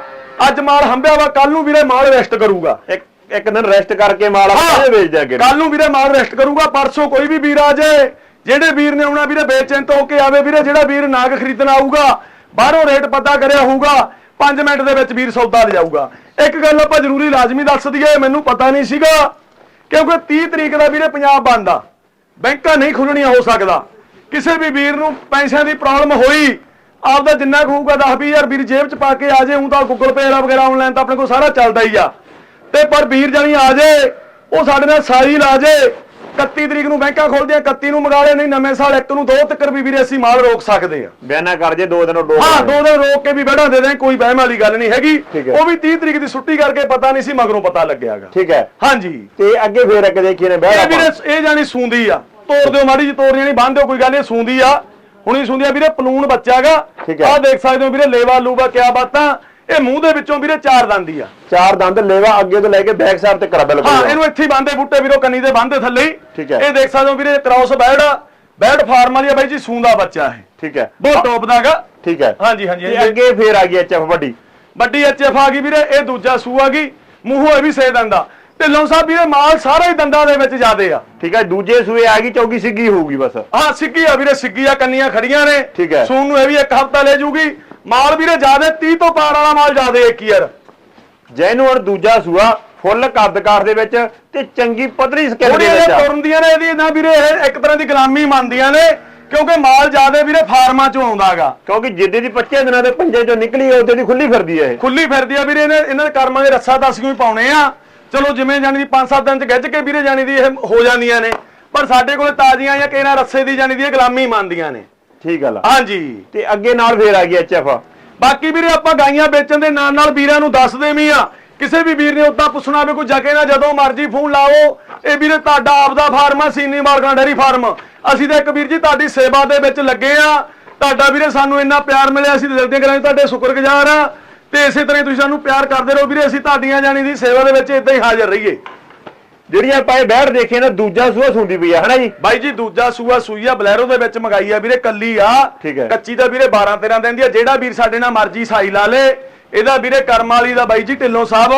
ਅੱਜ ਮਾਲ ਹੰਬਿਆ ਵਾ ਕੱਲ ਨੂੰ ਵੀਰੇ ਮਾਲ ਰੈਸਟ ਕਰੂਗਾ। ਇੱਕ ਇੱਕ ਦਿਨ ਰੈਸਟ ਕਰਕੇ ਮਾਲ ਆਪਾਂ ਵੇਚ ਦਿਆਂਗੇ। ਕੱਲ ਨੂੰ ਵੀਰੇ ਮਾਲ ਰੈਸਟ ਕਰੂਗਾ ਪਰਸੋਂ ਕੋਈ ਵੀ ਵੀਰ ਆ ਜਾਏ। ਜਿਹੜੇ ਵੀਰ ਨੇ ਆਉਣਾ ਵੀਰੇ ਬੇਚੈਂਤ ਹੋ ਕੇ ਆਵੇ ਵੀਰੇ, ਜਿਹੜਾ ਵੀਰ ਨਾਗ ਖਰੀਦਣ ਆਊਗਾ, ਬਾਹਰੋਂ ਰੇਟ ਪਤਾ ਕਰਿਆ ਹੋਊਗਾ 5 ਮਿੰਟ ਦੇ ਵਿੱਚ ਵੀਰ ਸੌਦਾ ਲੈ ਇੱਕ ਗੱਲ ਆਪਾਂ ਜ਼ਰੂਰੀ ਲਾਜ਼ਮੀ ਦੱਸ ਦਈਏ, ਮੈਨੂੰ ਪਤਾ ਨਹੀਂ ਸੀਗਾ, ਕਿਉਂਕਿ 30 ਤਰੀਕ ਦਾ ਵੀਰੇ ਪੰਜਾਬ ਬੰਦ ਆ। ਬੈਂਕਾਂ ਨਹੀਂ ਖੁੱਲਣੀਆਂ ਹੋ ਸਕਦਾ। ਕਿਸੇ ਵੀ ਵੀਰ ਨੂੰ ਪੈਸਿਆਂ ਦੀ ਪ੍ਰੋਬਲਮ ਹੋਈ, ਆਪਦਾ ਜਿੰਨਾ ਕੁ ਹੋਊਗਾ 10 20000 ਵੀਰ ਜੇਬ ਚ ਪਾ ਕੇ ਆ ਜੇ ਹੁਣ ਤਾਂ ਗੂਗਲ ਪੇ ਵਗੈਰਾ ਆਨਲਾਈਨ ਤਾਂ ਆਪਣੇ ਕੋਲ ਸਾਰਾ ਚੱਲਦਾ ਹੀ ਆ। ਤੇ ਪਰ ਵੀਰ ਜਾਨੀ ਆ ਜੇ, ਉਹ ਸਾਡੇ ਨਾਲ ਸਾਈ ਲਾ ਜੇ 31 ਤਰੀਕ ਨੂੰ ਬੈਂਕਾਂ ਖੋਲਦੀਆਂ 31 ਨੂੰ ਮੰਗਾ ਨਹੀਂ ਨਵੇਂ ਸਾਲ ਇੱਕ ਨੂੰ ਦੋ ਤੱਕ ਵੀ ਵੀਰੇ ਅਸੀਂ ਮਾਲ ਰੋਕ ਸਕਦੇ ਆ ਬਿਆਨਾ ਕਰ ਜੇ ਦੋ ਦਿਨ ਡੋਲ ਹਾਂ ਦੋ ਦਿਨ ਰੋਕ ਕੇ ਵੀ ਬੈਠਾ ਦੇ ਦੇ ਕੋਈ ਵਹਿਮ ਵਾਲੀ ਗੱਲ ਨਹੀਂ ਹੈਗੀ। ਉਹ ਵੀ 30 ਤਰੀਕ ਦੀ ਛੁੱਟੀ ਕਰਕੇ ਪਤਾ ਨਹੀਂ ਸੀ ਮਗਰੋਂ ਪਤਾ ਲੱਗਿਆਗਾ। ਠੀਕ ਹੈ। ਹਾਂਜੀ। ਤੇ ਅੱਗੇ ਫੇਰ ਅੱਗੇ ਦੇਖੀਏ ਨੇ ਬੈੜਾ ਇਹ ਵੀਰੇ ਇਹ ਜਾਨੀ ਸੂੰਦੀ ਆ। ਤੋੜ ਦਿਓ ਮਾੜੀ ਜੀ ਤੋੜਨੀ ਨਹੀਂ ਬੰਨ ਦਿਓ ਕੋਈ ਗੱਲ ਨਹੀਂ ਸੂੰਦੀ ਆ। ਹੁਣੀ ਸੂੰਦੀ ਆ। ਵੀਰੇ ਪਲੂਣ ਬੱਚਾਗਾ। ਆਹ ਦੇਖ ਸਕਦੇ ਹੋ ਵੀਰੇ ਲੇਵਾ ਲੂਵਾ ਕਿਆ ਬਾਤਾਂ। ਇਹ ਮੂੰਹ ਦੇ ਵਿੱਚੋਂ ਵੀਰੇ ਚਾਰ ਦੰਦੀ ਆ। ਚਾਰ ਦੰਦ ਲੈਵਾ ਅੱਗੇ ਤੋਂ ਲੈ ਕੇ ਬੈਕ ਸਾਈਡ ਤੇ ਕਰਾ ਬਿਲਕੁਲ ਹਾਂ ਇਹਨੂੰ ਇੱਥੇ ਹੀ ਬੰਦੇ ਬੂਟੇ ਵੀਰੋ ਕੰਨੀ ਦੇ ਬੰਦੇ ਥੱਲੇ ਹੀ। ਠੀਕ ਹੈ। ਇਹ ਦੇਖ ਸਕਦੇ ਹੋ ਵੀਰੇ ਕ੍ਰਾਸ ਬੈਡ ਬੈਡ ਫਾਰਮ ਵਾਲੀ ਆ ਬਾਈ ਜੀ ਸੂੰਦਾ ਬੱਚਾ ਇਹ। ਠੀਕ ਹੈ। ਬਹੁਤ ਟੌਪ ਦਾਗਾ ਠੀਕ ਹੈ। ਹਾਂਜੀ ਹਾਂਜੀ। ਅੱਗੇ ਫੇਰ ਆ ਗਈ ਐਚਐਫ ਵੱਡੀ। ਵੱਡੀ ਐਚਐਫ ਆ ਗਈ ਵੀਰੇ ਇਹ ਦੂਜਾ ਸੂ ਆ ਗਈ। ਮੂੰਹੋਂ ਇਹ ਵੀ ਸੇ ਦੰਦਾ ਢਿੱਲੋਂ ਸਾਹਿਬ ਵੀਰੇ ਮਾਲ ਸਾਰਾ ਹੀ ਦੰਦਾਂ ਦੇ ਵਿੱਚ ਜ਼ਿਆਦੇ ਆ। ਠੀਕ ਹੈ ਦੂਜੇ ਸੂਏ ਆ ਗਈ ਚੌਗੀ ਸਿੱਗੀ ਹੋਊਗੀ ਬਸ। ਹਾਂ ਸਿੱਗੀ ਆ ਵੀਰੇ ਸਿੱਗੀ ਆ ਕੰਨੀਆਂ ਖੜੀਆਂ ਨੇ। ਹੈ। ਸੂਨ ਨੂੰ ਇਹ ਵੀ ਇੱਕ ਹਫਤਾ ਲੈ ਜੂਗੀ। ਮਾਲ ਵੀਰੇ ਜ਼ਿਆਦੇ 30 ਤੋਂ ਪਾਰ ਵਾਲਾ ਮਾਲ ਜ਼ਿਆਦੇ ਇੱਕ ਯਾਰ। ਜੈਨੂੰ ਹੁਣ ਦੂਜਾ ਸੂਆ ਫੁੱਲ ਕੱਦ ਕਾਰ ਦੇ ਵਿੱਚ ਤੇ ਚੰਗੀ ਪਤਲੀ ਸਕਿਨ ਦੇ ਵਿੱਚ ਆ। ਤੁਰਨ ਦੀਆਂ ਨੇ ਇਹਦੀ ਨਾ ਵੀਰੇ ਇਹ ਇੱਕ ਤਰ੍ਹਾਂ ਦੀ ਗੁਲਾਮੀ ਮੰਨਦੀਆਂ ਨੇ ਕਿਉਂਕਿ ਮਾਲ ਜ਼ਿਆਦੇ ਵੀਰੇ ਫਾਰਮਾਂ ਚੋਂ ਆਉਂਦਾਗਾ ਕਿਉਂਕਿ ਜਿੱਦੇ ਦੀ 25 ਦਿਨਾਂ ਦੇ ਪੰਜੇ ਚੋਂ ਨਿਕਲੀ ਉਹਦੇ ਦੀ ਖੁੱਲੀ ਫਿਰਦੀ ਹੈ ਇਹ। ਖੁੱਲੀ ਫਿਰਦੀ ਆ ਵੀਰੇ ਇਹਨੇ ਇਹਨਾਂ ਦੇ ਕਰਮਾਂ ਦੇ ਰੱਸਾ ਦਸੀਆਂ ਹੀ ਪਾਉਣੇ ਆ। ਚਲੋ ਜਿਵੇਂ ਜਾਣੀ ਦੀ 5-7 ਦਿਨ ਚ ਗੱਜ ਕੇ ਵੀਰੇ ਜਾਣੀ ਦੀ ਇਹ ਹੋ ਜਾਂਦੀਆਂ ਨੇ ਪਰ ਸਾਡੇ ਕੋਲੇ ਤਾਜ਼ੀਆਂ ਜਾਂ ਕਿਹਨਾਂ ਰੱਸੇ ਦੀ ਜਾਣੀ ਦੀ ਇਹ ਗੁਲਾਮੀ ਮੰਨਦੀਆਂ ਨੇ। ਠੀਕ ਗੱਲ ਆ। ਹਾਂਜੀ। ਤੇ ਅੱਗੇ ਨਾਲ ਫੇਰ ਆ ਗਈ ਐਚਐਫ ਬਾਕੀ ਵੀਰੇ ਆਪਾਂ ਗਾਈਆਂ ਵੇਚਣ ਦੇ ਨਾਲ ਨਾਲ ਵੀਰਾਂ ਨੂੰ ਦੱਸਦੇ ਵੀ ਆ ਕਿਸੇ ਵੀ ਵੀਰ ਨੇ ਉਦਾਂ ਪੁੱਛਣਾ ਵੀ ਕੋਈ ਜਗੇ ਨਾ ਜਦੋਂ ਮਰਜ਼ੀ ਫੋਨ ਲਾਓ। ਇਹ ਵੀਰੇ ਤੁਹਾਡਾ ਆਪਦਾ ਫਾਰਮ ਆ ਸੀਨੀ ਮਾਰਗਾਂ ਡੈਰੀ ਫਾਰਮ। ਅਸੀਂ ਤਾਂ ਇੱਕ ਵੀਰ ਜੀ ਤੁਹਾਡੀ ਸੇਵਾ ਦੇ ਵਿੱਚ ਲੱਗੇ ਆ। ਤੁਹਾਡਾ ਵੀਰੇ ਸਾਨੂੰ ਇੰਨਾ ਪਿਆਰ ਮਿਲਿਆ ਅਸੀਂ ਦਿਲ ਦੀਆਂ ਗੱਲਾਂ ਤੁਹਾਡੇ ਸ਼ੁਕਰਗੁਜ਼ਾਰ ਆ। ਤੇ ਇਸੇ ਤਰ੍ਹਾਂ ਤੁਸੀਂ ਸਾਨੂੰ ਪਿਆਰ ਕਰਦੇ ਰਹੋ ਵੀਰੇ ਅਸੀਂ ਤੁਹਾਡੀਆਂ ਜਾਣੀ ਦੀ ਸੇਵਾ ਦੇ ਵਿੱਚ ਇਦਾਂ ਹੀ ਹਾਜ਼ਰ ਰਹੀਏ। ਜਿਹੜੀਆਂ ਆਪਾਂ ਇਹ ਬੈਠ ਦੇਖੇ ਨਾ ਦੂਜਾ ਸੂਆ ਸੁੰਦੀ ਪਈ ਆ ਹਨਾ ਜੀ? ਬਾਈ ਜੀ ਦੂਜਾ ਸੂਆ ਸੂਈ ਆ ਬਲੈਰੋ ਦੇ ਵਿੱਚ ਮੰਗਾਈ ਆ ਵੀਰੇ ਕੱਲੀ ਆ। ਠੀਕ ਹੈ। ਕੱਚੀ ਦਾ ਵੀਰੇ 12 13 ਦਿਨ ਦੀ ਆ। ਜਿਹੜਾ ਵੀਰ ਸਾਡੇ ਨਾਲ ਮਰਜ਼ੀ ਸਾਈ ਲਾ ਲੇ ਇਹਦਾ ਵੀਰੇ ਕਰਮ ਵਾਲੀ ਦਾ ਬਾਈ ਜੀ ਢਿੱਲੋਂ ਸਾਹਿਬ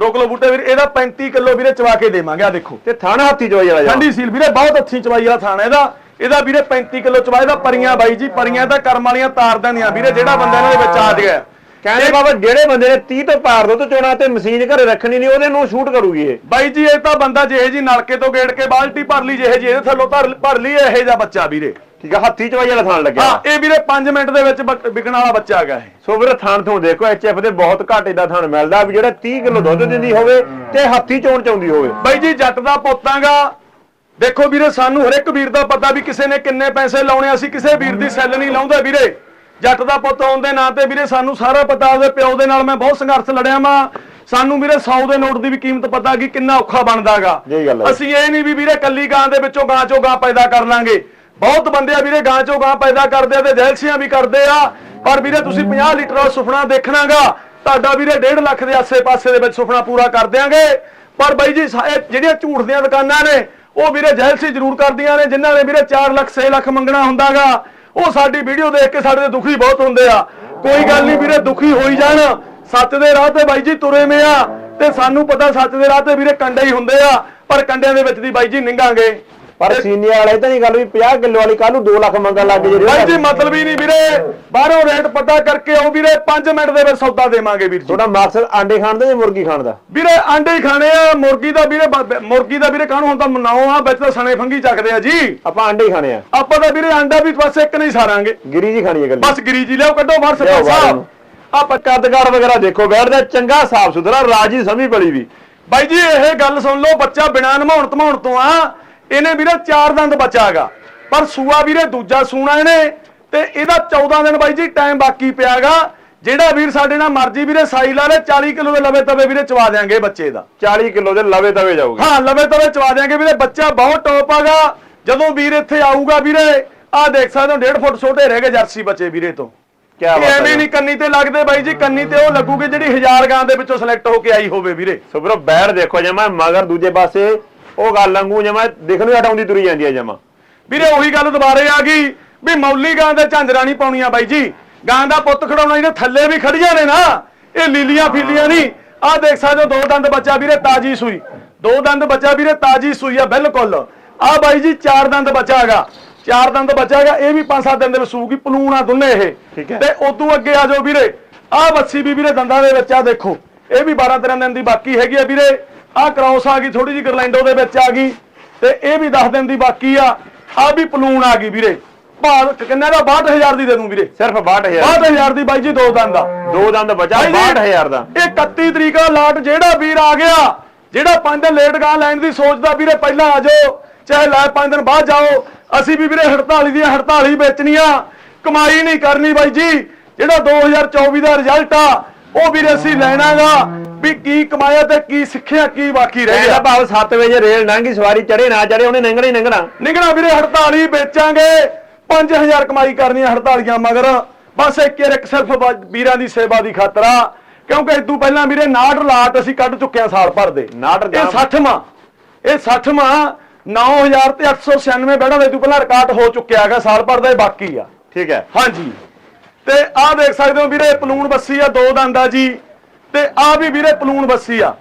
ਰੋਕ ਲੋ ਬੂਟੇ ਵੀਰੇ ਇਹਦਾ 35 ਕਿਲੋ ਵੀਰੇ ਚਵਾ ਕੇ ਦੇਵਾਂਗੇ ਆ ਦੇਖੋ। ਤੇ ਥਾਣਾ ਹੱਥੀ ਚੋਈ ਵਾਲਾ ਜਾ ਠੰਡੀ ਸੀਲ ਵੀਰੇ ਬਹੁਤ ਅੱਛੀ ਚਵਾਈ ਵਾਲਾ ਥਾਣਾ ਇਹਦਾ। ਇਹਦਾ ਵੀਰੇ 35 ਕਿਲੋ ਚਵਾਈ ਦਾ ਪਰੀਆਂ ਬਾਈ ਜੀ ਪਰੀਆਂ ਤਾਂ ਕਰਮ ਵਾਲੀਆਂ ਤਾਰ ਦਿੰਦੀਆਂ ਵੀਰੇ ਜਿਹੜਾ ਬੰਦਾ ਇਹਨਾਂ ਦੇ ਵਿੱਚ ਆ ਗਿਆ। ਕਹਿੰਦੇ ਬਾਬਾ ਜਿਹੜੇ ਬੰਦੇ ਨੇ 30 ਤੋਂ ਪਾਰ ਦੋ ਤੋਂ ਚੋਣਾ ਤੇ ਮਸ਼ੀਨ ਘਰੇ ਰੱਖਣੀ ਨਹੀਂ ਉਹਦੇ ਨੂੰ ਸ਼ੂਟ ਕਰੂਗੀ ਇਹ। ਬਾਈ ਜੀ ਇਹ ਤਾਂ ਬੰਦਾ ਜਿਹੇ ਜੀ ਨਲਕੇ ਤੋਂ ਗੇੜ ਕੇ ਬਾਲਟੀ ਭਰ ਲਈ ਜਿਹੇ ਜੀ ਇਹਦੇ ਥੱਲੋਂ ਧਰ- ਭਰ ਲਈ ਇਹੋ ਜਿਹਾ ਬੱਚਾ ਵੀਰੇ। ਠੀਕ ਆ ਹੱਥੀ ਚਵਾਈ ਵਾਲਾ ਥਾਣ ਲੱਗਿਆ। ਹਾਂ ਇਹ ਵੀਰੇ 5 ਮਿੰਟ ਦੇ ਵਿੱਚ ਵਿਕਣ ਵਾਲਾ ਬੱਚਾ ਹੈਗਾ ਇਹ। ਸੋ ਵੀਰੇ ਥਾਣ ਤੋਂ ਦੇਖੋ ਐਚਐਫ ਦੇ ਬਹੁਤ ਘਾਟੇ ਦਾ ਥਾਣ ਮਿਲਦਾ ਵੀ ਜਿਹੜਾ 30 ਕਿਲੋ ਦੁੱਧ ਦਿੰਦੀ ਹੋਵੇ ਤੇ ਹੱਥੀ ਚੋਣ ਚਾਉਂਦੀ ਹੋਵੇ। ਬਾਈ ਜੀ ਜੱਟ ਦਾ ਪੁੱਤਾਂਗਾ। ਦੇਖੋ ਵੀਰੇ ਸਾਨੂੰ ਹਰ ਇੱਕ ਵੀਰ ਦਾ ਪਤਾ ਵੀ ਕਿਸੇ ਨੇ ਕਿੰਨੇ ਪੈਸੇ ਲਾਉਣੇ ਅਸੀਂ ਕਿਸੇ ਵੀਰ ਦੀ ਸੈੱਲ ਨਹੀਂ ਲਾਉਂਦੇ ਵੀਰੇ। ਜੱਟ ਦਾ ਪੁੱਤ ਆਉਣ ਦੇ ਨਾਂ ਤੇ ਵੀਰੇ ਸਾਨੂੰ ਸਾਰਾ ਪਤਾ ਉਹਦੇ ਪਿਓ ਦੇ ਨਾਲ ਮੈਂ ਬਹੁਤ ਸੰਘਰਸ਼ ਲੜਿਆ ਵਾਂ। ਸਾਨੂੰ ਵੀਰੇ 100 ਦੇ ਨੋਟ ਦੀ ਵੀ ਕੀਮਤ ਪਤਾ ਕਿ ਕਿੰਨਾ ਔਖਾ ਬਣਦਾਗਾ। ਅਸੀਂ ਇਹ ਨਹੀਂ ਵੀ ਵੀਰੇ ਕੱਲੀ ਗਾਂ ਦੇ ਵਿੱਚੋਂ ਗਾਂ ਚੋਂ ਗਾਂ ਪੈਦਾ ਕਰ ਲਾਂਗੇ। ਬਹੁਤ ਬੰਦੇ ਆ ਵੀਰੇ ਗਾਂ ਚੋਂ ਗਾਂ ਪੈਦਾ ਕਰਦੇ ਆ ਤੇ ਜੈਲਸੀਆਂ ਵੀ ਕਰਦੇ ਆ। ਪਰ ਵੀਰੇ ਤੁਸੀਂ 50 ਲੀਟਰ ਦਾ ਸੁਪਨਾ ਦੇਖਣਾਗਾ ਤੁਹਾਡਾ ਵੀਰੇ 1.5 ਲੱਖ ਦੇ ਆਸੇ-ਪਾਸੇ ਦੇ ਵਿੱਚ ਸੁਪਨਾ ਪੂਰਾ ਕਰ ਦਿਆਂਗੇ। ਪਰ ਬਾਈ ਜੀ ਇਹ ਜਿਹੜੀਆਂ ਝੂਠ ਦੀਆਂ ਦੁਕਾਨਾਂ ਨੇ ਉਹ ਵੀਰੇ ਜੈਲਸੀ ਜ਼ਰੂਰ ਕਰਦੀਆਂ ਨੇ ਜਿਨ੍ਹਾਂ ਨੇ ਵੀਰੇ 4 ਲੱਖ 6 ਲੱਖ ਮੰਗਣਾ ਹੁੰਦਾਗਾ ਉਹ ਸਾਡੀ ਵੀਡੀਓ ਦੇਖ ਕੇ ਸਾਡੇ ਤੇ ਦੁਖੀ ਬਹੁਤ ਹੁੰਦੇ ਆ। ਕੋਈ ਗੱਲ ਨਹੀਂ ਵੀਰੇ, ਦੁਖੀ ਹੋਈ ਜਾਣ। ਸੱਚ ਦੇ ਰਾਹ ਤੇ ਬਾਈ ਜੀ ਤੁਰੇ ਮੇ ਆ ਤੇ ਸਾਨੂੰ ਪਤਾ ਸੱਚ ਦੇ ਰਾਹ ਤੇ ਵੀਰੇ ਕੰਡੇ ਹੀ ਹੁੰਦੇ ਆ, ਪਰ ਕੰਡਿਆਂ ਦੇ ਵਿੱਚ ਦੀ ਬਾਈ ਜੀ ਨਿੰਗਾਂਗੇ ਪਰ ਸੀਨੀਆ ਵਾਲੇ ਤਾਂ ਨਹੀਂ ਗੱਲ ਵੀ 50 ਕਿਲੋ ਵਾਲੀ ਕੱਲ ਨੂੰ 2 ਲੱਖ ਮੰਗਣ ਲੱਗ ਜੇ ਬਾਈ ਜੀ ਮਤਲਬ ਹੀ ਨਹੀਂ ਵੀਰੇ। ਬਾਹਰੋਂ ਰੇਟ ਪਤਾ ਕਰਕੇ ਆਓ ਵੀਰੇ 5 ਮਿੰਟ ਦੇ ਵਿੱਚ ਸੌਦਾ ਦੇਵਾਂਗੇ ਵੀਰ ਜੀ। ਤੁਹਾਡਾ ਮਕਸਦ ਆਂਡੇ ਖਾਣ ਦਾ ਜਾਂ ਮੁਰਗੀ ਖਾਣ ਦਾ ਵੀਰੇ ਆਂਡੇ ਹੀ ਖਾਣੇ ਆ ਮੁਰਗੀ ਦਾ ਵੀਰੇ ਮੁਰਗੀ ਦਾ ਵੀਰੇ ਕਾਹਨੂੰ ਹੁਣ ਤਾਂ ਮਨਾਓ ਆ ਵਿੱਚ ਤਾਂ ਸਣੇ ਫੰਗੀ ਚੱਕਦੇ ਆ ਜੀ। ਆਪਾਂ ਆਂਡੇ ਹੀ ਖਾਣੇ ਆ। ਆਪਾਂ ਤਾਂ ਵੀਰੇ ਆਂਡਾ ਵੀ ਬਸ ਇੱਕ ਨਹੀਂ ਸਾਰਾਂਗੇ। ਗਿਰੀ ਜੀ ਖਾਣੀ ਹੈ ਗੱਲ ਬਸ ਗਰੀਜੀ ਲਿਆਓ ਕੱਢੋ ਬਾਹਰ ਲਿਆਓ ਸਰਪੰਚ ਬਾਹਰ ਸਾਹਿਬ। ਆਪਾਂ ਕੱਦਕਾਰ ਵਗੈਰਾ ਦੇਖੋ ਬੈਠਦਾ ਚੰਗਾ ਸਾਫ਼ ਸੁਥਰਾ ਰਾਜੀ ਸਮੀ ਬੜੀ ਵੀ। ਬਾਈ ਜੀ ਇਹ ਗੱਲ ਸੁਣ ਲਓ ਬੱਚਾ ਬਿਨਾਂ ਨਮਾਉਣ ਧਮਾਉਣ ਤੋਂ ਆ। ਇਹਨੇ ਵੀਰੇ ਚਾਰ ਦੰਦ ਬੱਚਾ ਹੈਗਾ। ਪਰ ਸੂਆ ਵੀਰੇ ਦੂਜਾ ਸੂਣਾ ਇਹਨੇ ਤੇ ਇਹਦਾ 14 ਦਿਨ ਬਾਈ ਜੀ ਟਾਈਮ ਬਾਕੀ ਪਿਆਗਾ ਜਿਹੜਾ ਵੀਰ ਸਾਡੇ ਨਾਲ ਮਰਜ਼ੀ ਵੀਰੇ ਸਾਈ ਲਾ ਲੈ 40 ਕਿਲੋ ਦੇ ਲਵੇ ਤਵੇ ਵੀਰੇ ਚਵਾ ਦਿਆਂਗੇ ਬੱਚੇ ਦਾ। 40 ਕਿਲੋ ਦੇ ਲਵੇ ਤਵੇ ਜਾਊਗੀ। ਹਾਂ ਲਵੇ ਤਵੇ ਚਵਾ ਦਿਆਂਗੇ ਵੀਰੇ ਬੱਚਾ ਬਹੁਤ ਟੌਪ ਆਗਾ ਜਦੋਂ ਵੀਰ ਇੱਥੇ ਆਊਗਾ ਵੀਰੇ ਆਹ ਦੇਖ ਸਕਦੇ ਹੋ 1.5 ਫੁੱਟ ਛੋਟੇ ਰਹਿ ਗਏ ਜਰਸੀ ਬੱਚੇ ਵੀਰੇ ਤੋਂ। ਕੀ ਇਹ ਬਾਤ ਐਵੇਂ ਹੈ ਨਹੀਂ ਕੰਨੀ ਤੇ ਲੱਗਦੇ ਬਾਈ ਜੀ ਕੰਨੀ ਤੇ ਉਹ ਲੱਗੂਗੀ ਜਿਹੜੀ ਹਜ਼ਾਰ ਗਾਂ ਦੇ ਵਿੱਚੋਂ ਸਿਲੈਕਟ ਹੋ ਕੇ ਆਈ ਹੋਵੇ ਵੀਰੇ। ਸੁਬਰੋ ਬੈਠ ਦੇਖੋ ਜਮਾ ਮਗਰ ਦੂਜੇ ਪਾਸੇ ਉਹ ਗੱਲ ਲੰਗੂ ਜਮਾ ਦਿਖਣ ਨੂੰ ਹਟਾਉਂਦੀ ਤੁਰੀ ਜਾਂਦੀ ਹੈ ਜਮਾ। ਵੀਰੇ ਉਹੀ ਗੱਲ ਦੁਬਾਰੇ ਆ ਗਈ ਵੀ ਮੌਲੀ ਗਾਂ ਦੇ ਝਾਂਜਰਾਂ ਨਹੀਂ ਪਾਉਣੀਆਂ ਬਾਈ ਜੀ। ਗਾਂ ਦਾ ਪੁੱਤ ਖੜਾਉਣਾ ਇਹਨੇ ਥੱਲੇ ਵੀ ਖੜੀਆਂ ਨੇ ਨਾ। ਇਹ ਲੀਲੀਆਂ ਫੀਲੀਆਂ ਨਹੀਂ। ਆਹ ਦੇਖ ਸਕਦੇ ਹੋ ਦੋ ਦੰਦ ਬੱਚਾ ਵੀਰੇ ਤਾਜੀ ਸੂਈ। ਦੋ ਦੰਦ ਬੱਚਾ ਵੀਰੇ ਤਾਜੀ ਸੂਈ ਆ ਬਿਲਕੁਲ। ਆਹ ਬਾਈ ਜੀ ਚਾਰ ਦੰਦ ਬੱਚਾ ਹੈਗਾ। ਚਾਰ ਦੰਦ ਬੱਚਾ ਹੈਗਾ ਇਹ ਵੀ ਪੰਜ ਸੱਤ ਦਿਨ ਦੇ ਵਿੱਚ ਸੂਗੀ ਪਲੂਣ ਆ ਦੋਨੇ ਇਹ। ਠੀਕ ਹੈ। ਤੇ ਉਦੋਂ ਅੱਗੇ ਆ ਜਾਓ ਵੀਰੇ। ਆਹ ਬੱਸੀ ਵੀ ਵੀਰੇ ਦੰਦਾਂ ਦੇ ਵਿੱਚ ਆ ਦੇਖੋ। ਇਹ ਵੀ 12 13 ਦਿਨ ਦੀ ਬਾਕੀ ਹੈਗੀ ਆ ਵੀਰੇ। ਆਹ ਕ੍ਰਾਸ ਆ ਗਈ ਥੋੜੀ ਜਿਹੀ ਗਰਲੈਂਡੋ ਦੇ ਵਿੱਚ ਆ ਗਈ ਤੇ ਇਹ ਵੀ 10 ਦਿਨ ਦੀ ਬਾਕੀ ਆ। ਆ ਵੀ ਪਲੂਣ ਆ ਗਈ ਵੀਰੇ। ਭਾਅ ਕਿੰਨੇ ਦਾ? 62000 ਦੀ ਦੇ ਦੂੰ ਵੀਰੇ। ਸਿਰਫ 62000 62000 ਦੀ ਬਾਈ ਜੀ ਦੋ ਦੰਦ ਦਾ ਦੋ ਦੰਦ ਬਚਾ ਬਾਈ ਜੀ, 62000 ਦਾ। ਇਹ 31 ਤਰੀਕ ਦਾ ਲਾਟ ਜਿਹੜਾ ਵੀਰ ਆ ਗਿਆ ਜਿਹੜਾ ਪੰਜ ਦਿਨ ਲੇਟ ਗਾਂ ਲੈਣ ਦੀ ਸੋਚਦਾ ਵੀਰੇ ਪਹਿਲਾਂ ਆ ਜਾਓ ਚਾਹੇ ਲੈ ਪੰਜ ਦਿਨ ਬਾਅਦ ਜਾਓ ਅਸੀਂ ਵੀ ਵੀਰੇ 48 ਦੀਆਂ 48 ਵੇਚਣੀਆਂ ਕਮਾਈ ਨਹੀਂ ਕਰਨੀ ਬਾਈ ਜੀ। ਜਿਹੜਾ 2024 ਦਾ ਰਿਜ਼ਲਟ ਆ ਉਹ ਵੀਰੇ ਅਸੀਂ ਲੈਣਾਗਾ ਵੀ ਕੀ ਕਮਾਇਆ ਤੇ ਕੀ ਸਿੱਖਿਆ ਕੀ ਬਾਕੀ ਰਹਿ ਇਹਦਾ ਗਿਆ। ਭਾਵ 7 ਵਜੇ ਰੇਲ ਲੰਘੀ ਸਵਾਰੀ ਚੜੇ ਨਾ ਚੜੇ ਉਹਨੇ ਲੰਘਣਾ ਹੀ ਲੰਘਣਾ। ਨਿਕਣਾ ਵੀਰੇ 48 ਵੇਚਾਂਗੇ। 5000 ਕਮਾਈ ਕਰਨੀ ਹੈ 48 ਮਗਰ। ਬਸ ਇੱਕ ਇੱਕ ਸਿਰਫ ਵੀਰਾਂ ਦੀ ਸੇਵਾ ਦੀ ਖਾਤਰ ਆ। ਕਿਉਂਕਿ ਇਸ ਤੋਂ ਪਹਿਲਾਂ ਵੀਰੇ 69 ਲਾਟ ਅਸੀਂ ਕੱਢ ਚੁੱਕੇ ਆ ਸਾਲ ਭਰ ਦੇ। 69 ਇਹ 60ਵਾਂ ਇਹ 60ਵਾਂ 9000 ਤੇ 896 ਬੈਠਾ ਦੇ ਤੋਂ ਪਹਿਲਾਂ ਰਿਕਾਰਡ ਹੋ ਚੁੱਕਿਆ ਹੈਗਾ ਸਾਲ ਭਰ ਦਾ ਇਹ ਬਾਕੀ ਆ। ਠੀਕ ਹੈ। ਹਾਂਜੀ। ਤੇ ਆਹ ਦੇਖ ਸਕਦੇ ਹੋ ਵੀਰੇ ਪਲੂਣ ਬੱਸੀ ਆ ਦੋ ਦੰਦ ਆ ਜੀ। ਤੇ ਆਹ ਵੀ ਵੀਰੇ ਪਲੂਣ ਬੱਸੀ ਆ।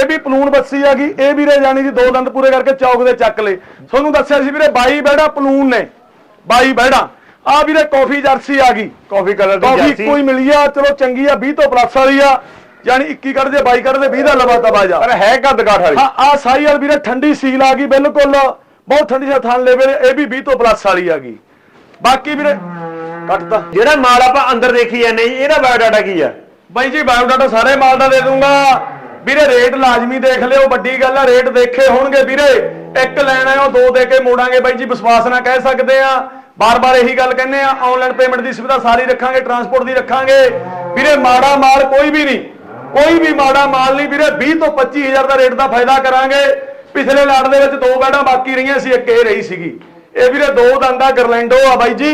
ਇਹ ਵੀ ਪਲੂਣ ਬੱਸੀ ਆ ਗਈ। ਇਹ ਵੀਰੇ ਜਾਨੀ ਜੀ ਦੋ ਦੰਦ ਪੂਰੇ ਕਰਕੇ ਚੌਕ ਦੇ ਚੱਕ ਲਏ। ਤੁਹਾਨੂੰ ਦੱਸਿਆ ਸੀ ਵੀਰੇ 22 ਬੈੜਾ ਪਲੂਣ ਨੇ। 22 ਬੈੜਾ। ਆ ਵੀਰੇ ਕਾਫੀ ਜਰਸੀ ਆ ਗਈ। ਕਾਫੀ ਕਲਰ ਦੀ ਕਾਫੀ ਜਰਸੀ। ਕੋਈ ਮਿਲੀ ਆ ਚਲੋ ਚੰਗੀ ਆ 20 ਤੋਂ ਪਲੱਸ ਵਾਲੀ ਆ। ਯਾਨੀ 21 ਕੱਢ ਦੇ 22 ਕੱਢ ਦੇ 20 ਦਾ ਲਵਾ ਤਬਾ ਜਾ। ਪਰ ਹੈ ਕੱਦ ਕਾਠ ਵਾਲੀ। ਹਾਂ ਆ ਸਾਈ ਵਾਲ ਵੀਰੇ ਠੰਡੀ ਸੀਲ ਆ ਗਈ ਬਿਲਕੁਲ। ਬਹੁਤ ਠੰਡੀ ਸਾ ਥਣ ਲੈਵੇ ਇਹ ਵੀ 20 ਤੋਂ ਪਲੱਸ ਵਾਲੀ ਆ ਗਈ। ਬਾਕੀ ਵੀਰੇ ਕੱਟਤਾ। ਜਿਹੜਾ ਮਾਲ ਆਪਾਂ ਅੰਦਰ ਦੇਖੀ ਜਾਂਦੇ ਜੀ, ਇਹਦਾ ਬਾਇਓਡਾਟਾ ਕੀ ਆ? ਬਾਈ ਜੀ ਬਾਇਓਡਾਟਾ ਸਾਰੇ ਮਾਲ ਦਾ ਦੇ ਦੂੰਗਾ। ਵੀਰੇ ਰੇਟ ਲਾਜ਼ਮੀ ਦੇਖ ਲਿਓ, ਵੱਡੀ ਗੱਲ ਆ ਰੇਟ ਦੇਖੇ ਹੋਣਗੇ ਵੀਰੇ। ਇੱਕ ਲੈਣਾ ਉਹ ਦੋ ਦੇ ਕੇ ਮੋੜਾਂਗੇ। ਬਾਈ ਜੀ, ਵਿਸ਼ਵਾਸ ਨਾਲ ਕਹਿ ਸਕਦੇ ਆ। ਬਾਰ-ਬਾਰ ਇਹੀ ਗੱਲ ਕਹਿੰਦੇ ਆ ਆਨਲਾਈਨ ਪੇਮੈਂਟ ਦੀ ਸੁਵਿਧਾ ਸਾਰੀ ਰੱਖਾਂਗੇ ਟਰਾਂਸਪੋਰਟ ਦੀ ਰੱਖਾਂਗੇ। ਵੀਰੇ, ਮਾੜਾ ਮਾਲ ਕੋਈ ਵੀ ਨਹੀਂ, ਕੋਈ ਵੀ ਮਾੜਾ ਮਾਲ ਨਹੀਂ ਵੀਰੇ 20 ਤੋਂ 25000 ਦਾ ਰੇਟ ਦਾ ਫਾਇਦਾ ਕਰਾਂਗੇ। ਪਿਛਲੇ ਲਾਟ ਦੇ ਵਿੱਚ ਦੋ ਬੈਡਾਂ ਬਾਕੀ ਰਹੀਆਂ ਸੀ, ਇੱਕ ਇਹ ਰਹੀ ਸੀਗੀ। ਇਹ ਵੀਰੇ, ਦੋ ਦੰਦਾ ਗਰਲੈਂਡੋ ਆ ਬਾਈ ਜੀ।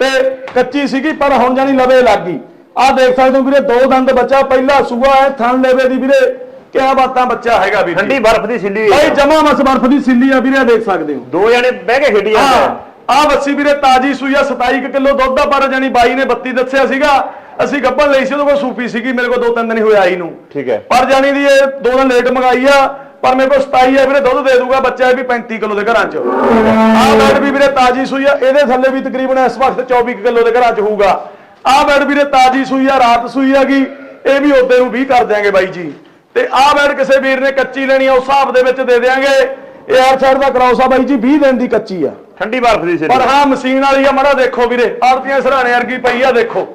ਤੇ ਕੱਚੀ ਸੀਗੀ ਪਰ ਹੁਣ ਜਾਨੀ ਲਵੇ ਲੱਗ ਗਈ। ਆਹ ਦੇਖ ਸਕਦੇ ਹੋ ਵੀਰੇ ਦੋ ਦੰਦ ਬੱਚਾ ਪਹਿਲਾ ਸੂਆ ਹੈ ਥਣ ਲੈਵੇ ਦੀ ਵੀਰੇ। ਕਿਆ ਬਾਤਾਂ ਬੱਚਾ ਹੈਗਾ ਵੀਰੇ ਠੰਡੀ ਬਰਫ਼ ਦੀ ਸਿੱਲੀ ਹੋਈ ਭਾਈ ਆ। ਜਮਾ ਮਸ ਬਰਫ ਦੀ ਸਿੱਲੀ ਆ ਵੀਰੇ ਦੇਖ ਸਕਦੇ ਹੋ। ਦੋ ਜਣੇ ਬਹਿ ਕੇ ਖੇਡੀ ਜਾਂਦੇ ਆ। ਆ ਬੱਸੀ ਵੀਰੇ ਤਾਜੀ ਸੂਈ ਆ 27 ਕਿਲੋ ਦੁੱਧ ਦਾ ਪਰ ਜਾਨੀ ਬਾਈ ਨੇ 32 ਦੱਸਿਆ ਸੀਗਾ। ਅਸੀਂ ਗੱਬਨ ਲਈ ਸੀ ਉਹਦੇ ਕੋਲ ਸੂਪੀ ਸੀਗੀ ਮੇਰੇ ਕੋਲ ਦੋ ਤਿੰਨ ਦਿਨ ਹੀ ਹੋਏ ਆਈ ਨੂੰ ਠੀਕ ਹੈ। ਪਰ ਜਾਨੀ ਦੀ ਇਹ ਦੋ ਦਿਨ ਲੇਟ ਮੰਗਾਈ ਆ ਪਰ ਮੇਰੇ ਕੋਲ 27 ਆ ਵੀਰੇ ਦੁੱਧ ਦੇ ਦੂਗਾ ਬੱਚਾ ਇਹ ਵੀ 35 ਕਿਲੋ ਦੇ ਘਰਾਂ ਚ। ਆਹ ਬੈਡ ਵੀ ਵੀਰੇ ਤਾਜੀ ਸੂਈ ਆ ਇਹਦੇ ਥੱਲੇ ਵੀ ਤਕਰੀਬਨ ਇਸ ਵਕਤ 24 ਕਿਲੋ ਦੇ ਘਰਾਂ ਚ ਹੋਊਗਾ। ਆਹ ਬੈਡ ਵੀਰੇ ਤਾਜੀ ਸੂਈ ਆ ਰਾਤ ਸੂਈ ਹੈਗੀ ਇਹ ਵੀ ਉਹਦੇ ਨੂੰ 20 ਕਰ ਦਿਆਂਗੇ ਬਾਈ ਜੀ। ਤੇ ਆਹ ਬੈਡ ਕਿਸੇ ਵੀਰ ਨੇ ਕੱਚੀ ਲੈਣੀ ਆ ਉਸ ਹਿਸਾਬ ਦੇ ਵਿੱਚ ਦੇ ਦਿਆਂਗੇ। ਇਹ ਆਰ ਸਾਈਡ ਦਾ ਕਰਾਉਸ ਆ ਬਾਈ ਜੀ 20 ਦਿਨ ਦੀ ਕੱਚੀ ਆ। ਠੰਡੀ ਬਰਫ਼ ਦੀ ਸਿੱਲੀ। ਪਰ ਹਾਂ ਮਸ਼ੀਨ ਵਾਲੀ ਆ ਮੜਾ ਦੇਖੋ ਵੀਰੇ ਆੜਤੀਆਂ ਸਰਾਣੇ ਵਰਗੀ ਪਈ ਆ ਦੇਖੋ।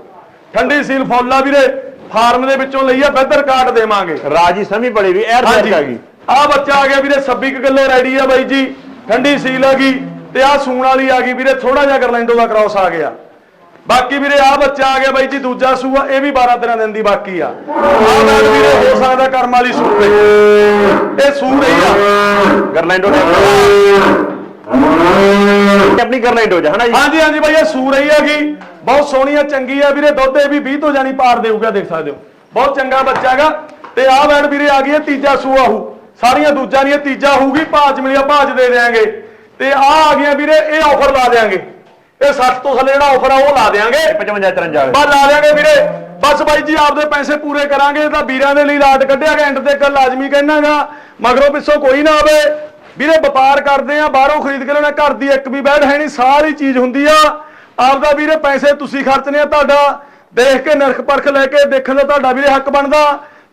ਠੰਡੀ ਸੀਲ ਫੁੱਲ ਵੀਰੇ ਫਾਰਮ ਦੇ ਵਿੱਚੋਂ ਲਈ ਆ ਬਿਹਤਰ ਕਾਟ ਦੇਵਾਂਗੇ। ਰਾਜੀ ਸਮੀ ਬੜੀ ਵੀ ਐਰ ਆ ਗਈ। ਆ ਬੱਚਾ ਆ ਗਿਆ ਵੀਰੇ 26 ਕੁ ਕਿਲੋ ਰੈਡੀ ਆ ਬਾਈ ਜੀ। ਠੰਡੀ ਸੀਲ ਆ ਗਈ ਤੇ ਆ ਸੂਣ ਵਾਲੀ ਆ ਗਈ ਵੀਰੇ ਥੋੜਾ ਜਿਹਾ ਗਰਲੈਂਡੋ ਦਾ ਕ੍ਰਾਸ ਆ ਗਿਆ। ਬਾਕੀ ਵੀਰੇ ਆ ਬੱਚਾ ਆ ਗਿਆ ਬਾਈ ਜੀ ਦੂਜਾ ਸੂਆ ਇਹ ਵੀ 12 13 ਦਿਨ ਦੀ ਬਾਕੀ ਆ। ਆ ਨਾਲ ਵੀਰੇ ਹੋ ਸਕਦਾ ਕਰਮ ਵਾਲੀ ਸੂਰ ਇਹ ਸੂਰ ਹੀ ਆ। ਗਰਲੈਂਡੋ ਨੇ ਆਪਣੀ ਗਰਲੈਂਡੋ ਜਾ ਹਨਾ ਜੀ? ਹਾਂਜੀ ਹਾਂਜੀ ਬਾਈ ਇਹ ਸੂਰ ਹੀ ਹੈਗੀ ਬਹੁਤ ਸੋਹਣੀ ਆ ਚੰਗੀ ਆ ਵੀਰੇ ਦੁੱਧ ਇਹ ਵੀ 20 ਤੋਂ ਜਾਨੀ ਪਾਰ ਦੇਊਗਾ ਦੇਖ ਸਕਦੇ ਹੋ। ਬਹੁਤ ਚੰਗਾ ਬੱਚਾ ਹੈਗਾ। ਤੇ ਆਹ ਵੈਣ ਵੀਰੇ ਆ ਗਈ ਹੈ ਤੀਜਾ ਸੂਆ ਹੂ ਸਾਰੀਆਂ ਦੂਜਾ ਨਹੀਂ ਇਹ ਤੀਜਾ ਹੋਊਗੀ ਭਾਜ ਮਿਲਿਆ ਭਾਜ ਦੇ ਦੇਾਂਗੇ ਤੇ ਆਹ ਆ ਗਈਆਂ ਵੀਰੇ ਇਹ ਆਫਰ ਲਾ ਦੇਾਂਗੇ ਇਹ 60 ਤੋਂ ਥੱਲੇ ਜਿਹੜਾ ਆਫਰ ਆ ਉਹ ਲਾ ਦੇਾਂਗੇ 55 53 ਵਾਲੇ ਬਸ ਲਾ ਦੇਾਂਗੇ ਵੀਰੇ। ਬਸ ਬਾਈ ਜੀ ਆਪਦੇ ਪੈਸੇ ਪੂਰੇ ਕਰਾਂਗੇ ਤਾਂ ਵੀਰਾਂ ਦੇ ਲਈ ਲਾਟ ਕੱਢਿਆ ਗਿਆ ਐਂਡ ਤੇ ਗੱਲ ਲਾਜ਼ਮੀ ਕਹਿਣਾਗਾ ਮਗਰੋਂ ਪਿੱਛੋਂ ਕੋਈ ਨਾ ਆਵੇ। ਵੀਰੇ ਵਪਾਰ ਕਰਦੇ ਆ ਬਾਹਰੋਂ ਖਰੀਦ ਕੇ ਲੈਣਾ ਘਰ ਦੀ ਇੱਕ ਵੀ ਬੈਡ ਹੈ ਨਹੀਂ ਸਾਰੀ ਚੀਜ਼ ਹੁੰਦੀ ਆ। ਆਪਦਾ ਵੀਰੇ ਪੈਸੇ ਤੁਸੀਂ ਖਰਚਨੇ ਆ ਤੁਹਾਡਾ। ਦੇਖ ਕੇ ਨਰਖ ਪਰਖ ਲੈ ਕੇ ਦੇਖਣ ਦਾ ਤੁਹਾਡਾ ਵੀਰੇ ਹੱਕ ਬਣਦਾ।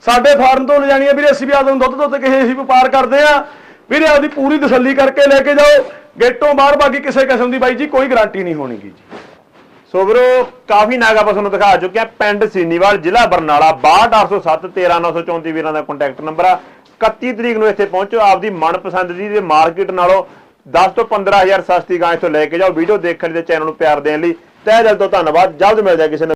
ਸਾਡੇ ਫਾਰਮ ਤੋਂ ਲਿਜਾਣੀ ਆ ਵੀਰੇ, ਅਸੀਂ ਵੀ ਆਪਦਾ ਦੁੱਧ ਦੁੱਧ ਕਿਸੇ ਅਸੀਂ ਵਪਾਰ ਕਰਦੇ ਆ। ਵੀਰੇ, ਆਪਦੀ ਪੂਰੀ ਤਸੱਲੀ ਕਰਕੇ ਲੈ ਕੇ ਜਾਓ। ਗੇਟੋਂ ਬਾਹਰ ਬਾਕੀ ਕਿਸੇ ਕਿਸਮ ਦੀ ਬਾਈ ਜੀ ਕੋਈ ਗਾਰੰਟੀ ਨਹੀਂ ਹੋਣੀਗੀ ਜੀ। ਸੋ ਵੀਰੋ, ਕਾਫੀ ਨਾਗ ਆਪਾਂ ਤੁਹਾਨੂੰ ਦਿਖਾ ਚੁੱਕੇ ਆ। ਪਿੰਡ ਸੀਨੀਵਾਲ, ਜ਼ਿਲ੍ਹਾ ਬਰਨਾਲਾ 62807 13934 ਵੀਰਾਂ ਦਾ ਕੰਟੈਕਟ ਨੰਬਰ ਆ। 31 ਤਰੀਕ ਨੂੰ ਇੱਥੇ ਪਹੁੰਚੋ, ਆਪਦੀ ਮਨਪਸੰਦ ਦੀ ਤੇ ਮਾਰਕੀਟ ਨਾਲੋਂ 10 ਤੋਂ 15000 ਸਸਤੀ ਗਾਂ ਇੱਥੋਂ ਲੈ ਕੇ ਜਾਓ। ਵੀਡੀਓ ਦੇਖਣ ਦੇ ਚੈਨਲ ਨੂੰ ਪਿਆਰ ਦੇਣ ਲਈ ਤਹਿ ਦਿਲ ਤੋਂ ਧੰਨਵਾਦ। ਜਲਦ ਮਿਲ ਜਾਏ ਕਿਸੇ